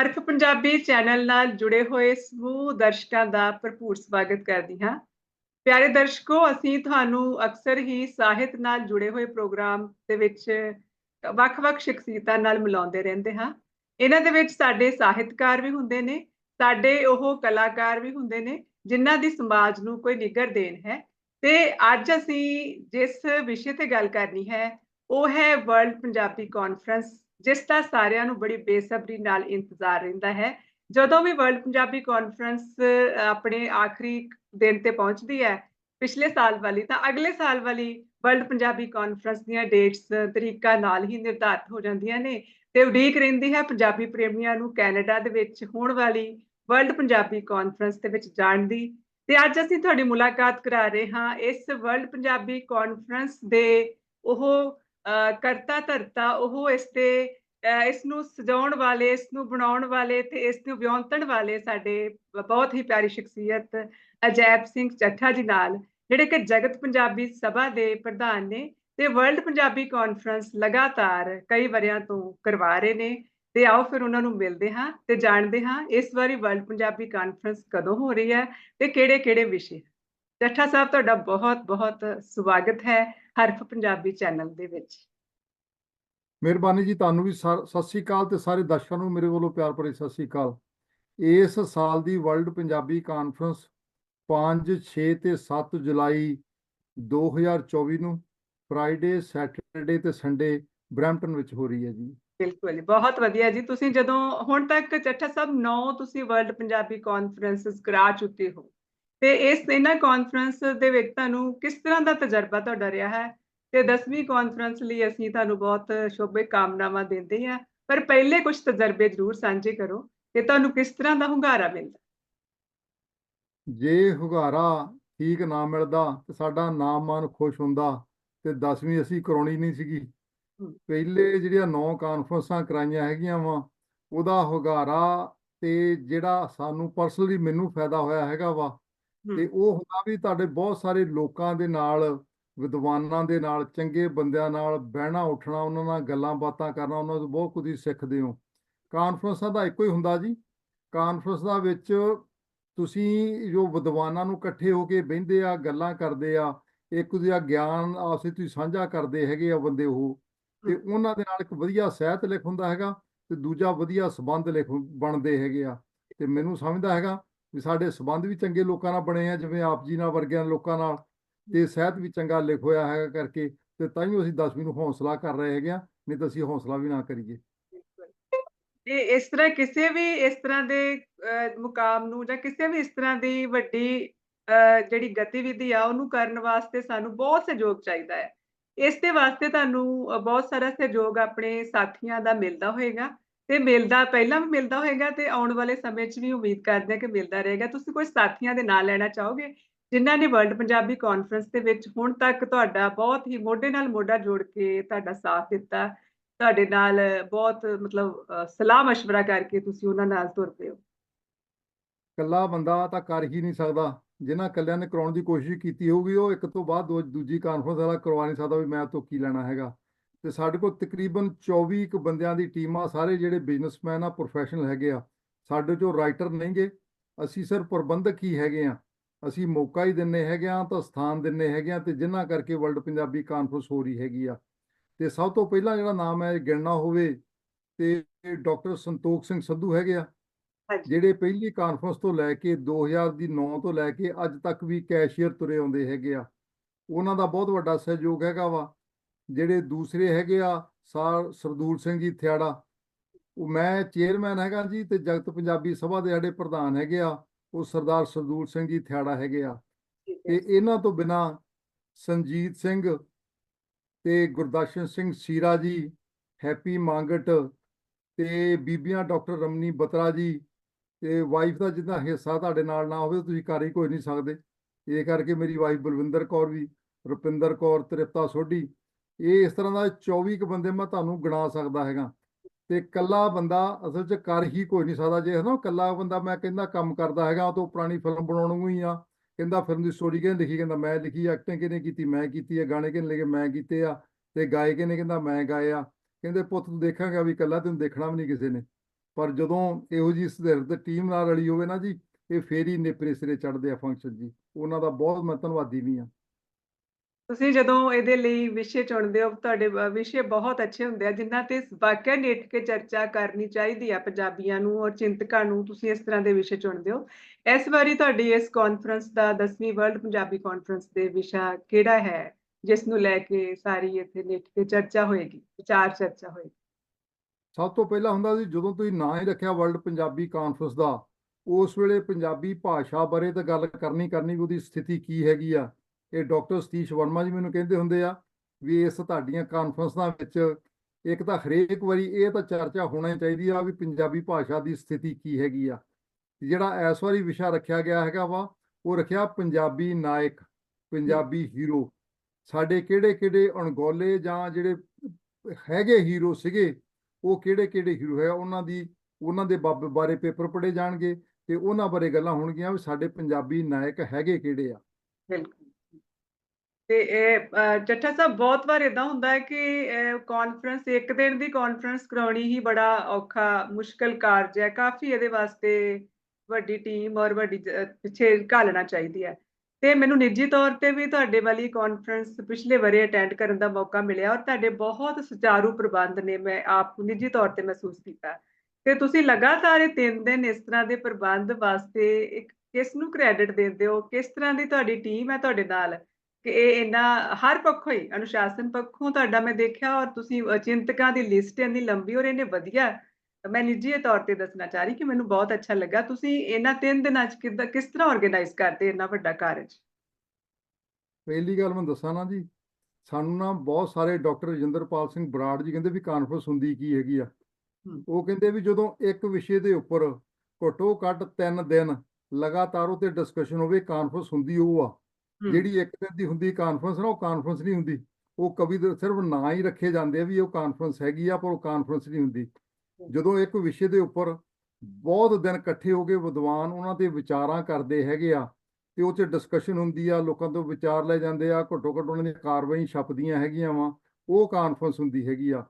ਹਰਫ Punjabi channel ਨਾਲ ਜੁੜੇ ਹੋਏ ਸਮੂਹ ਦਰਸ਼ਕਾਂ ਦਾ ਭਰਪੂਰ ਸਵਾਗਤ ਕਰਦੀ ਹਾਂ। ਪਿਆਰੇ ਦਰਸ਼ਕੋ, ਅਸੀਂ ਤੁਹਾਨੂੰ ਅਕਸਰ ਹੀ ਸਾਹਿਤ ਨਾਲ ਜੁੜੇ ਹੋਏ ਪ੍ਰੋਗਰਾਮ ਦੇ ਵਿੱਚ ਵੱਖ-ਵੱਖ ਸ਼ਖਸੀਅਤਾਂ ਨਾਲ ਮਿਲਾਉਂਦੇ ਰਹਿੰਦੇ ਹਾਂ। ਇਹਨਾਂ ਦੇ ਵਿੱਚ ਸਾਡੇ ਸਾਹਿਤਕਾਰ ਵੀ ਹੁੰਦੇ ਨੇ, ਸਾਡੇ ਉਹ ਕਲਾਕਾਰ ਵੀ ਹੁੰਦੇ ਨੇ, ਜਿਨ੍ਹਾਂ ਦੀ ਸਮਾਜ ਨੂੰ ਕੋਈ ਨਿਗਰ ਦੇਣ ਹੈ। ਤੇ ਅੱਜ ਅਸੀਂ ਜਿਸ ਵਿਸ਼ੇ ਤੇ ਗੱਲ ਕਰਨੀ ਹੈ, ਉਹ ਹੈ ਵਰਲਡ ਪੰਜਾਬੀ ਕਾਨਫਰੰਸ ਜਿਸ ਦਾ ਸਾਰਿਆਂ ਨੂੰ ਬੜੀ ਬੇਸਬਰੀ ਨਾਲ ਇੰਤਜ਼ਾਰ ਰਹਿੰਦਾ ਹੈ। ਜਦੋਂ ਵੀ ਵਰਲਡ ਪੰਜਾਬੀ ਕਾਨਫਰੰਸ ਆਪਣੇ ਆਖਰੀ ਦਿਨ ਤੇ ਪਹੁੰਚਦੀ ਹੈ, ਪਿਛਲੇ ਸਾਲ ਵਾਲੀ, ਤਾਂ ਅਗਲੇ ਸਾਲ ਵਾਲੀ ਵਰਲਡ ਪੰਜਾਬੀ ਕਾਨਫਰੰਸ ਦੀਆਂ ਡੇਟਸ ਤਰੀਕਾ ਨਾਲ ਹੀ ਨਿਰਧਾਰਤ ਹੋ ਜਾਂਦੀਆਂ ਨੇ ਤੇ ਉਡੀਕ ਰਹਿੰਦੀ ਹੈ ਪੰਜਾਬੀ ਪ੍ਰੇਮੀਆਂ ਨੂੰ ਕੈਨੇਡਾ ਦੇ ਵਿੱਚ ਹੋਣ ਵਾਲੀ ਵਰਲਡ ਪੰਜਾਬੀ ਕਾਨਫਰੰਸ ਦੇ ਵਿੱਚ ਜਾਣ ਦੀ। ਤੇ ਅੱਜ ਅਸੀਂ ਤੁਹਾਡੀ ਮੁਲਾਕਾਤ ਕਰਾ ਰਹੇ ਹਾਂ। ਇਸ ਵਰਲਡ ਪੰਜਾਬੀ ਕਾਨਫਰੰਸ ਦੇ ਉਹ ਕਰਤਾ ਧਰਤਾ, ਉਹ ਇਸ ਤੇ ਇਸ ਨੂੰ ਸਜਾਉਣ ਵਾਲੇ, ਇਸ ਨੂੰ ਬਣਾਉਣ ਵਾਲੇ ਤੇ ਇਸ ਨੂੰ ਵਿਉਂਤਣ ਵਾਲੇ ਸਾਡੇ ਬਹੁਤ ਹੀ ਪਿਆਰੀ ਸ਼ਖਸੀਅਤ ਅਜੈਬ ਸਿੰਘ ਚੱਠਾ ਜੀ ਨਾਲ, ਜਿਹੜੇ ਕਿ ਜਗਤ ਪੰਜਾਬੀ ਸਭਾ ਦੇ ਪ੍ਰਧਾਨ ਨੇ ਤੇ ਵਰਲਡ ਪੰਜਾਬੀ ਕਾਨਫਰੰਸ ਲਗਾਤਾਰ ਕਈ ਵਰਿਆਂ ਤੋਂ ਕਰਵਾ ਰਹੇ ਨੇ। ਤੇ ਆਓ ਫਿਰ ਉਹਨਾਂ ਨੂੰ ਮਿਲਦੇ ਹਾਂ ਤੇ ਜਾਣਦੇ ਹਾਂ ਇਸ ਵਾਰੀ ਵਰਲਡ ਪੰਜਾਬੀ ਕਾਨਫਰੰਸ ਕਦੋਂ ਹੋ ਰਹੀ ਹੈ ਤੇ ਕਿਹੜੇ-ਕਿਹੜੇ ਵਿਸ਼ੇ ਚੱਠਾ ਸਾਹਿਬ, ਤੁਹਾਡਾ ਬਹੁਤ-ਬਹੁਤ ਸਵਾਗਤ ਹੈ ਹਰਫ ਪੰਜਾਬੀ ਚੈਨਲ ਦੇ ਵਿੱਚ। ਮਿਹਰਬਾਨੀ ਜੀ ਤੁਹਾਨੂੰ ਵੀ ਸਤਿ ਸ੍ਰੀ ਅਕਾਲ ਤੇ ਸਾਰੇ ਦਰਸ਼ਕਾਂ ਨੂੰ ਮੇਰੇ ਵੱਲੋਂ ਪਿਆਰ ਭਰੀ ਸਤਿ ਸ੍ਰੀ ਅਕਾਲ। ਇਸ ਸਾਲ ਦੀ ਵਰਲਡ ਪੰਜਾਬੀ ਕਾਨਫਰੰਸ 5 6 ਤੇ 7 ਜੁਲਾਈ 2024 ਨੂੰ ਫਰਾਈਡੇ, ਸੈਟਰਡੇ ਤੇ ਸੰਡੇ ਬ੍ਰੈਂਪਟਨ ਵਿੱਚ ਹੋ ਰਹੀ ਹੈ ਜੀ। ਬਿਲਕੁਲ ਬਹੁਤ ਵਧੀਆ ਜੀ। ਤੁਸੀਂ ਜਦੋਂ ਹੁਣ ਤੱਕ ਚੱਠਾ ਸਾਹਿਬ 9 ਤੁਸੀਂ ਵਰਲਡ ਪੰਜਾਬੀ ਕਾਨਫਰੰਸਸ ਕਰਾ ਚੁੱਕੇ ਹੋ, ਤੇ ਇਸ ਇਹਨਾਂ ਕਾਨਫਰੰਸ ਦੇ ਵਿੱਚ ਤੁਹਾਨੂੰ ਕਿਸ ਤਰ੍ਹਾਂ ਦਾ ਤਜਰਬਾ ਤੁਹਾਡਾ ਰਿਹਾ ਹੈ? ਤੇ 10ਵੀਂ ਕਾਨਫਰੰਸ ਲਈ ਅਸੀਂ ਤੁਹਾਨੂੰ ਬਹੁਤ ਸ਼ੁਭ ਕਾਮਨਾਵਾਂ ਦਿੰਦੇ ਹਾਂ ਪਰ ਪਹਿਲੇ ਕੁਝ ਤਜਰਬੇ ਜ਼ਰੂਰ ਸਾਂਝੇ ਕਰੋ ਕਿ ਤੁਹਾਨੂੰ ਕਿਸ ਤਰ੍ਹਾਂ ਦਾ ਹੁੰਗਾਰਾ ਮਿਲਦਾ? ਜੇ ਹੁੰਗਾਰਾ ਠੀਕ ਨਾ ਮਿਲਦਾ ਤੇ ਸਾਡਾ ਨਾਮ ਮਨ ਖੁਸ਼ ਹੁੰਦਾ ਤੇ 10ਵੀਂ ਅਸੀਂ ਕਰਾਉਣੀ ਨਹੀਂ ਸੀਗੀ। ਪਹਿਲੇ ਜਿਹੜੀਆਂ ਨੌ ਕਾਨਫਰੰਸਾਂ ਕਰਾਈਆਂ ਹੈਗੀਆਂ ਵਾ ਉਹਦਾ ਹੁੰਗਾਰਾ ਤੇ ਜਿਹੜਾ ਸਾਨੂੰ ਪਰਸਨਲੀ ਮੈਨੂੰ ਫਾਇਦਾ ਹੋਇਆ ਹੈਗਾ ਵਾ ਤੇ ਉਹ ਹੁੰਦਾ ਵੀ ਤੁਹਾਡੇ ਬਹੁਤ ਸਾਰੇ ਲੋਕਾਂ ਦੇ ਨਾਲ ਵਿਦਵਾਨਾਂ ਦੇ ਨਾਲ ਚੰਗੇ ਬੰਦਿਆਂ ਨਾਲ ਬਹਿਣਾ ਉੱਠਣਾ ਉਹਨਾਂ ਨਾਲ ਗੱਲਾਂ ਬਾਤਾਂ ਕਰਨਾ ਉਹਨਾਂ ਤੋਂ ਬਹੁਤ ਕੁਝ ਸਿੱਖਦੇ ਹੋ। ਕਾਨਫਰੰਸਾਂ ਦਾ ਇੱਕੋ ਹੀ ਹੁੰਦਾ ਜੀ। ਕਾਨਫਰੰਸ ਦਾ ਵਿੱਚ ਤੁਸੀਂ ਜੋ ਵਿਦਵਾਨਾਂ ਨੂੰ ਇਕੱਠੇ ਹੋ ਕੇ ਬਹਿੰਦੇ ਆ ਗੱਲਾਂ ਕਰਦੇ ਆ ਇੱਕ ਦੂਜਾ ਗਿਆਨ ਆਪਸੇ ਤੁਸੀਂ ਸਾਂਝਾ ਕਰਦੇ ਹੈਗੇ ਆ ਬੰਦੇ ਉਹ। ਤੇ ਉਹਨਾਂ ਦੇ ਨਾਲ ਇੱਕ ਵਧੀਆ ਸਾਹਿਤ ਲਿਖ ਹੁੰਦਾ ਹੈਗਾ ਤੇ ਦੂਜਾ ਵਧੀਆ ਸਬੰਧ ਲਿਖ ਬਣਦੇ ਹੈਗੇ ਆ। ਤੇ ਮੈਨੂੰ ਸਮਝਦਾ ਹੈਗਾ ਵੀ ਸਾਡੇ ਸਬੰਧ ਵੀ ਚੰਗੇ ਲੋਕਾਂ ਨਾਲ ਬਣੇ ਆ ਜਿਵੇਂ ਆਪ ਜੀ ਨਾਲ ਵਰਗਿਆਂ ਲੋਕਾਂ ਨਾਲ। ਤੇ ਸਾਹਿਤ ਵੀ ਚੰਗਾ ਲਿਖ ਹੋਇਆ ਹੈਗਾ ਕਰਕੇ ਤੇ ਤਾਂ ਹੀ ਅਸੀਂ 10ਵੀਂ ਨੂੰ ਹੌਸਲਾ ਕਰ ਰਹੇ ਹੈਗੇ ਆ ਨਹੀਂ ਤਾਂ ਅਸੀਂ ਹੌਸਲਾ ਵੀ ਨਾ ਕਰੀਏ। ਇਹ ਇਸ ਤਰ੍ਹਾਂ ਕਿਸੇ ਵੀ ਇਸ ਤਰ੍ਹਾਂ ਦੇ ਮੁਕਾਮ ਨੂੰ ਜਾਂ ਕਿਸੇ ਵੀ ਇਸ ਤਰ੍ਹਾਂ ਦੀ ਵੱਡੀ ਜਿਹੜੀ ਗਤੀਵਿਧੀ ਆ ਉਹਨੂੰ ਕਰਨ ਵਾਸਤੇ ਸਾਨੂੰ ਬਹੁਤ ਸਹਿਯੋਗ ਚਾਹੀਦਾ ਹੈ। ਇਸ ਦੇ ਵਾਸਤੇ ਤੁਹਾਨੂੰ ਬਹੁਤ ਸਾਰਾ ਸਹਿਯੋਗ ਆਪਣੇ ਸਾਥੀਆਂ ਦਾ ਮਿਲਦਾ ਹੋਏਗਾ ਤੇ ਮਿਲਦਾ, ਪਹਿਲਾਂ ਵੀ ਮਿਲਦਾ ਹੋਏਗਾ ਤੇ ਆਉਣ ਵਾਲੇ ਸਮੇਂ 'ਚ ਵੀ ਉਮੀਦ ਕਰਦੇ ਹਾਂ ਕਿ ਮਿਲਦਾ ਰਹੇਗਾ। ਤੁਸੀਂ ਕੋਈ ਸਾਥੀਆਂ ਦੇ ਨਾਂ ਲੈਣਾ ਚਾਹੋਗੇ? ਜਿਨ੍ਹਾਂ ਨੇ ਵਰਲਡ ਪੰਜਾਬੀ ਕਾਨਫਰੰਸ ਦੇ ਵਿੱਚ ਹੁਣ ਤੱਕ ਤੁਹਾਡਾ ਬਹੁਤ ਹੀ ਮੋਢੇ ਨਾਲ ਮੋਢਾ ਜੋੜ ਕੇ ਤੁਹਾਡਾ ਸਾਥ ਦਿੱਤਾ, ਤੁਹਾਡੇ ਨਾਲ ਬਹੁਤ ਮਤਲਬ ਸਲਾਹ مشਵਰਾ ਕਰਕੇ ਤੁਸੀਂ ਉਹਨਾਂ ਨਾਲ ਤੁਰ ਪਏ ਹੋ। ਕੱਲਾ ਬੰਦਾ ਤਾਂ ਕਰ ਹੀ ਨਹੀਂ ਸਕਦਾ। ਜਿਨ੍ਹਾਂ ਕੱਲਿਆਂ ਨੇ ਕਰਾਉਣ ਦੀ ਕੋਸ਼ਿਸ਼ ਕੀਤੀ ਹੋਊਗੀ, ਉਹ ਇੱਕ ਤੋਂ ਬਾਅਦ ਦੂਜੀ ਕਾਨਫਰੰਸ ਵਾਲਾ ਕਰਵਾ ਨਹੀਂ ਸਕਦਾ ਵੀ ਮੈਂ ਤੋਂ ਕੀ ਲੈਣਾ ਹੈਗਾ। ਤੇ ਸਾਡੇ ਕੋਲ ਤਕਰੀਬਨ 24 ਕ ਬੰਦਿਆਂ ਦੀ ਟੀਮ ਆ, ਸਾਰੇ ਜਿਹੜੇ ਬਿਜ਼ਨਸਮੈਨ ਆ ਪ੍ਰੋਫੈਸ਼ਨਲ ਹੈਗੇ ਆ। ਸਾਡੇ ਚੋਂ ਰਾਈਟਰ ਨਹੀਂਗੇ। ਅਸੀਂ ਸਿਰ ਪ੍ਰਬੰਧਕ ਹੀ ਹੈਗੇ ਆ। ਅਸੀਂ ਮੌਕਾ ਹੀ ਦਿੰਨੇ ਹੈਗੇ ਆ ਤਾਂ ਸਥਾਨ ਦਿੰਨੇ ਹੈਗੇ ਆ ਤੇ ਜਿਨ੍ਹਾਂ ਕਰਕੇ ਵਰਲਡ ਪੰਜਾਬੀ ਕਾਨਫਰੰਸ ਹੋ ਰਹੀ ਹੈਗੀ ਆ। ਤੇ ਸਭ ਤੋਂ ਪਹਿਲਾਂ ਜਿਹੜਾ ਨਾਮ ਹੈ ਗਿਣਨਾ ਹੋਵੇ ਤੇ ਡਾਕਟਰ ਸੰਤੋਖ ਸਿੰਘ ਸੰਧੂ ਹੈਗੇ ਆ ਜਿਹੜੇ ਪਹਿਲੀ ਕਾਨਫਰੰਸ ਤੋਂ ਲੈ ਕੇ 2009 ਤੋਂ ਲੈ ਕੇ ਅੱਜ ਤੱਕ ਵੀ ਕੈਸ਼ੀਅਰ ਤੁਰੇ ਆਉਂਦੇ ਹੈਗੇ ਆ। ਉਹਨਾਂ ਦਾ ਬਹੁਤ ਵੱਡਾ ਸਹਿਯੋਗ ਹੈਗਾ ਵਾ। ਜਿਹੜੇ ਦੂਸਰੇ ਹੈਗੇ ਆ ਸਰ ਸਰਦੂਲ ਸਿੰਘ ਜੀ ਥਿਆੜਾ ਉਹ ਮੈਂ ਚੇਅਰਮੈਨ ਹੈਗਾ ਜੀ ਤੇ ਜਗਤ ਪੰਜਾਬੀ ਸਭਾ ਦੇ ਸਾਡੇ ਪ੍ਰਧਾਨ ਹੈਗੇ ਆ। ਉਹ ਸਰਦਾਰ ਸਰਦੂਲ ਸਿੰਘ ਜੀ ਥਿਆੜਾ ਹੈਗੇ ਆ। ਤੇ ਇਹਨਾਂ ਤੋਂ ਬਿਨਾ ਸੰਜੀਤ ਸਿੰਘ ਤੇ ਗੁਰਦਰਸ਼ਨ ਸਿੰਘ ਸੀਰਾ ਜੀ ਹੈਪੀ ਮੰਗਟ ਤੇ ਬੀਬੀਆਂ ਡਾਕਟਰ ਰਮਨੀ ਬਤਰਾ ਜੀ ਤੇ ਵਾਈਫ ਦਾ ਜਿੰਨਾ ਹਿੱਸਾ ਤੁਹਾਡੇ ਨਾਲ ਨਾ ਹੋਵੇ ਤੁਸੀਂ ਕਰ ਹੀ ਕੋਈ ਨਹੀਂ ਸਕਦੇ। ਇਹ ਕਰਕੇ ਮੇਰੀ ਵਾਈਫ ਬਲਵਿੰਦਰ ਕੌਰ ਵੀ ਰੁਪਿੰਦਰ ਕੌਰ ਤ੍ਰਿਪਤਾ ਸੋਢੀ ਇਹ ਇਸ ਤਰ੍ਹਾਂ ਦਾ 24 ਕ ਬੰਦੇ ਮੈਂ ਤੁਹਾਨੂੰ ਗਿਣਾ ਸਕਦਾ ਹੈਗਾ। ਤੇ ਕੱਲਾ ਬੰਦਾ ਅਸਲ 'ਚ ਕਰ ਹੀ ਕੋਈ ਨਹੀਂ ਸਕਦਾ ਜੇ, ਹਨਾ ਕੱਲਾ ਬੰਦਾ ਮੈਂ ਕਹਿੰਦਾ ਕੰਮ ਕਰਦਾ ਹੈਗਾ, ਉਹ ਤੋਂ ਪੁਰਾਣੀ ਫਿਲਮ ਬਣਾਉਣ ਨੂੰ ਹੀ ਆ। ਕਹਿੰਦਾ ਫਿਲਮ ਦੀ ਸਟੋਰੀ ਕਿਹਨੇ ਲਿਖੀ, ਕਹਿੰਦਾ ਮੈਂ ਲਿਖੀ ਐਕਟਿੰਗ ਕਿਹਨੇ ਕੀਤੀ, ਮੈਂ ਕੀਤੀ ਹੈ ਗਾਣੇ ਕਿਹਨੇ ਲਿਖੇ, ਮੈਂ ਕੀਤੇ ਆ, ਤੇ ਗਾਏ ਕਿਹਨੇ, ਕਹਿੰਦਾ ਮੈਂ ਗਾਏ ਆ। ਕਹਿੰਦੇ ਪੁੱਤ ਤੂੰ ਦੇਖਾਂਗਾ ਵੀ ਕੱਲਾ ਤੈਨੂੰ ਦੇਖਣਾ ਵੀ ਨਹੀਂ ਕਿਸੇ ਨੇ। ਪਰ ਜਦੋਂ ਇਹੋ ਜੀ ਸਧਿਰਤ ਟੀਮ ਨਾਲ ਰਲੀ ਹੋਵੇ ਨਾ ਜੀ, ਇਹ ਫੇਰ ਹੀ ਨੇਪਰੇ ਸਿਰੇ ਚੜ੍ਹਦੇ ਆ ਫੰਕਸ਼ਨ ਜੀ। ਉਹਨਾਂ ਦਾ ਬਹੁਤ ਮੈਂ ਧੰਨਵਾਦੀ ਵੀ ਆ ਤੁਸੀਂ ਜਦੋਂ ਇਹਦੇ ਲਈ ਵਿਸ਼ੇ ਚੁਣਦੇ ਹੋ, ਤੁਹਾਡੇ ਵਿਸ਼ੇ ਬਹੁਤ ਅੱਛੇ ਹੁੰਦੇ ਆ, ਜਿਨ੍ਹਾਂ ਤੇ ਵਾਕਿਆ ਨੇਟ ਕੇ ਚਰਚਾ ਕਰਨੀ ਚਾਹੀਦੀ ਆ ਪੰਜਾਬੀਆਂ ਨੂੰ ਔਰ ਚਿੰਤਕਾਂ ਨੂੰ ਤੁਸੀਂ ਇਸ ਤਰ੍ਹਾਂ ਦੇ ਵਿਸ਼ੇ ਚੁਣਦੇ ਹੋ। ਇਸ ਵਾਰੀ ਤੁਹਾਡੀ ਇਸ ਕਾਨਫਰੰਸ ਦਾ 10ਵੀਂ ਵਰਲਡ ਪੰਜਾਬੀ ਕਾਨਫਰੰਸ ਦੇ ਵਿਸ਼ਾ ਕਿਹੜਾ ਹੈ, ਜਿਸ ਨੂੰ ਲੈ ਕੇ ਸਾਰੀ ਇੱਥੇ ਨੇਟ ਕੇ ਚਰਚਾ ਹੋਏਗੀ, ਵਿਚਾਰ ਚਰਚਾ ਹੋਏਗੀ? ਸਭ ਤੋਂ ਪਹਿਲਾਂ ਹੁੰਦਾ ਸੀ, ਜਦੋਂ ਤੁਸੀਂ ਨਾਂ ਹੀ ਰੱਖਿਆ ਵਰਲਡ ਪੰਜਾਬੀ ਕਾਨਫਰੰਸ ਦਾ, ਉਸ ਵੇਲੇ ਪੰਜਾਬੀ ਭਾਸ਼ਾ ਬਾਰੇ ਤਾਂ ਗੱਲ ਕਰਨੀ ਕਰਨੀ ਉਹਦੀ ਸਥਿਤੀ ਕੀ ਹੈਗੀ ਆ। ਇਹ ਡਾਕਟਰ ਸਤੀਸ਼ ਵਰਮਾ ਜੀ ਮੈਨੂੰ ਕਹਿੰਦੇ ਹੁੰਦੇ ਆ ਵੀ ਇਸ ਤੁਹਾਡੀਆਂ ਕਾਨਫਰੰਸਾਂ ਵਿੱਚ ਇੱਕ ਤਾਂ ਹਰੇਕ ਵਾਰੀ ਇਹ ਤਾਂ ਚਰਚਾ ਹੋਣੀ ਚਾਹੀਦੀ ਆ ਵੀ ਪੰਜਾਬੀ ਭਾਸ਼ਾ ਦੀ ਸਥਿਤੀ ਕੀ ਹੈਗੀ ਆ। ਜਿਹੜਾ ਇਸ ਵਾਰੀ ਵਿਸ਼ਾ ਰੱਖਿਆ ਗਿਆ ਹੈਗਾ ਵਾ, ਉਹ ਰੱਖਿਆ ਪੰਜਾਬੀ ਨਾਇਕ, ਪੰਜਾਬੀ ਹੀਰੋ। ਸਾਡੇ ਕਿਹੜੇ ਕਿਹੜੇ ਅਣਗੌਲੇ ਜਾਂ ਜਿਹੜੇ ਹੈਗੇ ਹੀਰੋ ਸੀਗੇ, ਉਹ ਕਿਹੜੇ ਕਿਹੜੇ ਹੀਰੋ ਹੈ, ਉਹਨਾਂ ਦੀ, ਉਹਨਾਂ ਦੇ ਬਾਬ- ਬਾਰੇ ਪੇਪਰ ਪੜ੍ਹੇ ਜਾਣਗੇ ਤੇ ਉਹਨਾਂ ਬਾਰੇ ਗੱਲਾਂ ਹੋਣਗੀਆਂ ਵੀ ਸਾਡੇ ਪੰਜਾਬੀ ਨਾਇਕ ਹੈਗੇ ਕਿਹੜੇ ਆ। ਬਿਲਕੁਲ। ਤੇ ਇਹ ਅਹ, ਚੱਠਾ ਸਾਹਿਬ ਬਹੁਤ ਵਾਰ ਇਦਾਂ ਹੁੰਦਾ ਹੈ ਕਿ ਕਾਨਫਰੰਸ ਇੱਕ ਦਿਨ ਦੀ ਕਾਨਫਰੰਸ ਕਰਾਉਣੀ ਹੀ ਬੜਾ ਔਖਾ ਮੁਸ਼ਕਲ ਕਾਰਜ ਹੈ। ਕਾਫੀ ਇਹਦੇ ਵਾਸਤੇ ਵੱਡੀ ਟੀਮ ਔਰ ਵੱਡੀ ਪਿੱਛੇ ਘਾਲਣਾ ਚਾਹੀਦੀ ਹੈ। ਤੇ ਮੈਨੂੰ ਨਿੱਜੀ ਤੌਰ ਤੇ ਵੀ ਤੁਹਾਡੇ ਵਾਲੀ ਕਾਨਫਰੰਸ ਪਿਛਲੇ ਵਰੇ ਅਟੈਂਡ ਕਰਨ ਦਾ ਮੌਕਾ ਮਿਲਿਆ ਔਰ ਤੁਹਾਡੇ ਬਹੁਤ ਸੁਚਾਰੂ ਪ੍ਰਬੰਧ ਨੇ ਮੈਂ ਆਪ ਨਿੱਜੀ ਤੌਰ ਤੇ ਮਹਿਸੂਸ ਕੀਤਾ। ਤੇ ਤੁਸੀਂ ਲਗਾਤਾਰ ਇਹ ਤਿੰਨ ਦਿਨ ਇਸ ਤਰ੍ਹਾਂ ਦੇ ਪ੍ਰਬੰਧ ਵਾਸਤੇ ਇੱਕ ਕਿਸ ਨੂੰ ਕ੍ਰੈਡਿਟ ਦਿੰਦੇ ਹੋ? ਕਿਸ ਤਰ੍ਹਾਂ ਦੀ ਤੁਹਾਡੀ ਟੀਮ ਹੈ ਤੁਹਾਡੇ ਨਾਲ? ਕਿ ਇਹ ਇੰਨਾ ਹਰ ਪੱਖੋਂ ਹੀ ਅਨੁਸ਼ਾਸਨ ਪੱਖੋਂ ਤੁਹਾਡਾ ਮੈਂ ਦੇਖਿਆ ਔਰ ਤੁਸੀਂ ਚਿੰਤਕਾਂ ਦੀ ਲਿਸਟ ਇੰਨੀ ਲੰਬੀ ਔਰ ਇਹਨੇ ਵਧੀਆ ਮੈਂ ਨਿੱਜੀ ਤੌਰ ਤੇ ਦੱਸਣਾ ਚਾਹ ਰਹੀ ਕਿ ਮੈਨੂੰ ਬਹੁਤ ਅੱਛਾ ਲੱਗਾ। ਤੁਸੀਂ ਇਹਨਾਂ ਤਿੰਨ ਦਿਨਾਂ ਚ ਕਿੱਦਾਂ ਕਿਸ ਤਰ੍ਹਾਂ ਆਰਗੇਨਾਈਜ਼ ਕਰਦੇ ਇੰਨਾ ਵੱਡਾ ਕਾਰਜ? ਪਹਿਲੀ ਗੱਲ ਮੈਂ ਦੱਸਾਂ ਨਾ ਜੀ ਸਾਨੂੰ ਨਾ ਬਹੁਤ ਸਾਰੇ ਡਾਕਟਰ ਰਜਿੰਦਰਪਾਲ ਸਿੰਘ ਬਰਾੜ ਜੀ ਕਹਿੰਦੇ ਵੀ ਕਾਨਫਰੰਸ ਹੁੰਦੀ ਕੀ ਹੈਗੀ ਆ। ਉਹ ਕਹਿੰਦੇ ਵੀ ਜਦੋਂ ਇੱਕ ਵਿਸ਼ੇ ਦੇ ਉੱਪਰ ਘੱਟੋ ਘੱਟ 3 ਦਿਨ ਲਗਾਤਾਰ ਉਹ ਤੇ ਡਿਸਕਸ਼ਨ ਹੋਵੇ ਕਾਨਫਰੰਸ ਹੁੰਦੀ ਉਹ ਆ। ਜਿਹੜੀ ਇੱਕ ਦਿਨ ਦੀ ਹੁੰਦੀ ਕਾਨਫਰੰਸ ਨਾ, ਉਹ ਕਾਨਫਰੰਸ ਨਹੀਂ ਹੁੰਦੀ। ਉਹ ਕਵੀ ਦੇ ਸਿਰਫ ਨਾਂ ਹੀ ਰੱਖੇ ਜਾਂਦੇ ਵੀ ਉਹ ਕਾਨਫਰੰਸ ਹੈਗੀ ਆ, ਪਰ ਉਹ ਕਾਨਫਰੰਸ ਨਹੀਂ ਹੁੰਦੀ। ਜਦੋਂ ਇੱਕ ਵਿਸ਼ੇ ਦੇ ਉੱਪਰ ਬਹੁਤ ਦਿਨ ਇਕੱਠੇ ਹੋ ਕੇ ਵਿਦਵਾਨ ਉਹਨਾਂ ਤੇ ਵਿਚਾਰਾਂ ਕਰਦੇ ਹੈਗੇ ਆ, ਤੇ ਉਹ 'ਚ ਡਿਸਕਸ਼ਨ ਹੁੰਦੀ ਆ, ਲੋਕਾਂ ਤੋਂ ਵਿਚਾਰ ਲੈ ਜਾਂਦੇ ਆ ਘੱਟੋ ਘੱਟ ਉਹਨਾਂ ਦੀਆਂ ਕਾਰਵਾਈ ਛਪਦੀਆਂ ਹੈਗੀਆਂ ਵਾ, ਉਹ ਕਾਨਫਰੰਸ ਹੁੰਦੀ ਹੈਗੀ ਆ।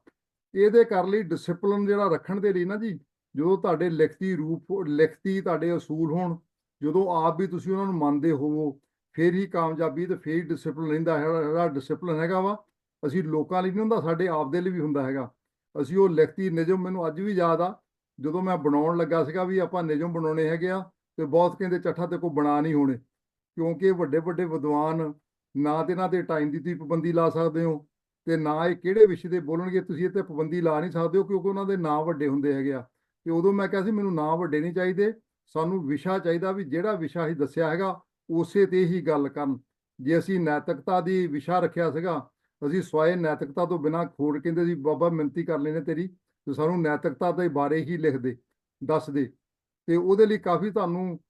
ਇਹਦੇ ਕਰ ਲਈ ਡਿਸਪਲਿਨ ਜਿਹੜਾ ਰੱਖਣ ਦੇ ਲਈ ਨਾ ਜੀ, ਜਦੋਂ ਤੁਹਾਡੇ ਲਿਖਤੀ ਰੂਪ, ਲਿਖਤੀ ਤੁਹਾਡੇ ਅਸੂਲ ਹੋਣ, ਜਦੋਂ ਆਪ ਵੀ ਤੁਸੀਂ ਉਹਨਾਂ ਨੂੰ ਮੰਨਦੇ ਹੋਵੋ ਫੇਰ ਹੀ ਕਾਮਯਾਬੀ ਤੇ ਫੇਰ ਹੀ ਡਿਸਪਲਿਨ ਰਹਿੰਦਾ ਹੈ ਜਿਹੜਾ ਡਿਸਪਲਿਨ ਹੈਗਾ ਵਾ। ਅਸੀਂ ਲੋਕਾਂ ਲਈ ਨਹੀਂ ਹੁੰਦਾ, ਸਾਡੇ ਆਪ ਦੇ ਲਈ ਵੀ ਹੁੰਦਾ ਹੈਗਾ। ਅਸੀਂ ਉਹ ਲਿਖਤੀ ਨਿਯਮ ਮੈਨੂੰ ਅੱਜ ਵੀ ਯਾਦ ਆ, ਜਦੋਂ ਮੈਂ ਬਣਾਉਣ ਲੱਗਾ ਸੀਗਾ ਵੀ ਆਪਾਂ ਨਿਯਮ ਬਣਾਉਣੇ ਹੈਗੇ ਆ ਤੇ ਬਹੁਤ ਕਹਿੰਦੇ ਚੱਠਾ ਤੇ ਕੋਈ ਬਣਾ ਨਹੀਂ ਹੋਣੇ। ਕਿਉਂਕਿ ਵੱਡੇ ਵੱਡੇ ਵਿਦਵਾਨ ਨਾ ਤੇ ਇਹਨਾਂ ਤੇ ਟਾਈਮ ਦੀ ਤੁਸੀਂ ਪਾਬੰਦੀ ਲਾ ਸਕਦੇ ਹੋ ਤੇ ਨਾ ਇਹ ਕਿਹੜੇ ਵਿਸ਼ੇ ਦੇ ਬੋਲਣਗੇ, ਤੁਸੀਂ ਇਹ ਤੇ ਪਾਬੰਦੀ ਲਾ ਨਹੀਂ ਸਕਦੇ ਹੋ ਕਿਉਂਕਿ ਉਹਨਾਂ ਦੇ ਨਾਂ ਵੱਡੇ ਹੁੰਦੇ ਹੈਗੇ ਆ। ਤੇ ਉਦੋਂ ਮੈਂ ਕਿਹਾ ਸੀ ਮੈਨੂੰ ਨਾਂ ਵੱਡੇ ਨਹੀਂ ਚਾਹੀਦੇ, ਸਾਨੂੰ ਵਿਸ਼ਾ ਚਾਹੀਦਾ ਵੀ ਜਿਹੜਾ ਵਿਸ਼ਾ ਅਸੀਂ ਦੱਸਿਆ ਹੈਗਾ ਉਸੇ ਤੇ ਹੀ ਗੱਲ ਕਰਨ। ਜੇ ਅਸੀਂ ਨੈਤਿਕਤਾ ਦੀ ਵਿਸ਼ਾ ਰੱਖਿਆ ਸੀਗਾ, ਅਸੀਂ ਸਵਾਏ ਨੈਤਿਕਤਾ ਤੋਂ ਬਿਨਾਂ ਖੋੜ ਕਹਿੰਦੇ ਸੀ, ਬਾਬਾ ਮਿੰਤੀ ਕਰ ਲੈਨੇ ਤੇਰੀ, ਤੇ ਸਾਨੂੰ ਨੈਤਿਕਤਾ ਦੇ ਬਾਰੇ ਹੀ ਲਿਖ ਦੇ, ਦੱਸ ਦੇ। ਤੇ ਉਹਦੇ ਲਈ ਕਾਫੀ ਤੁਹਾਨੂੰ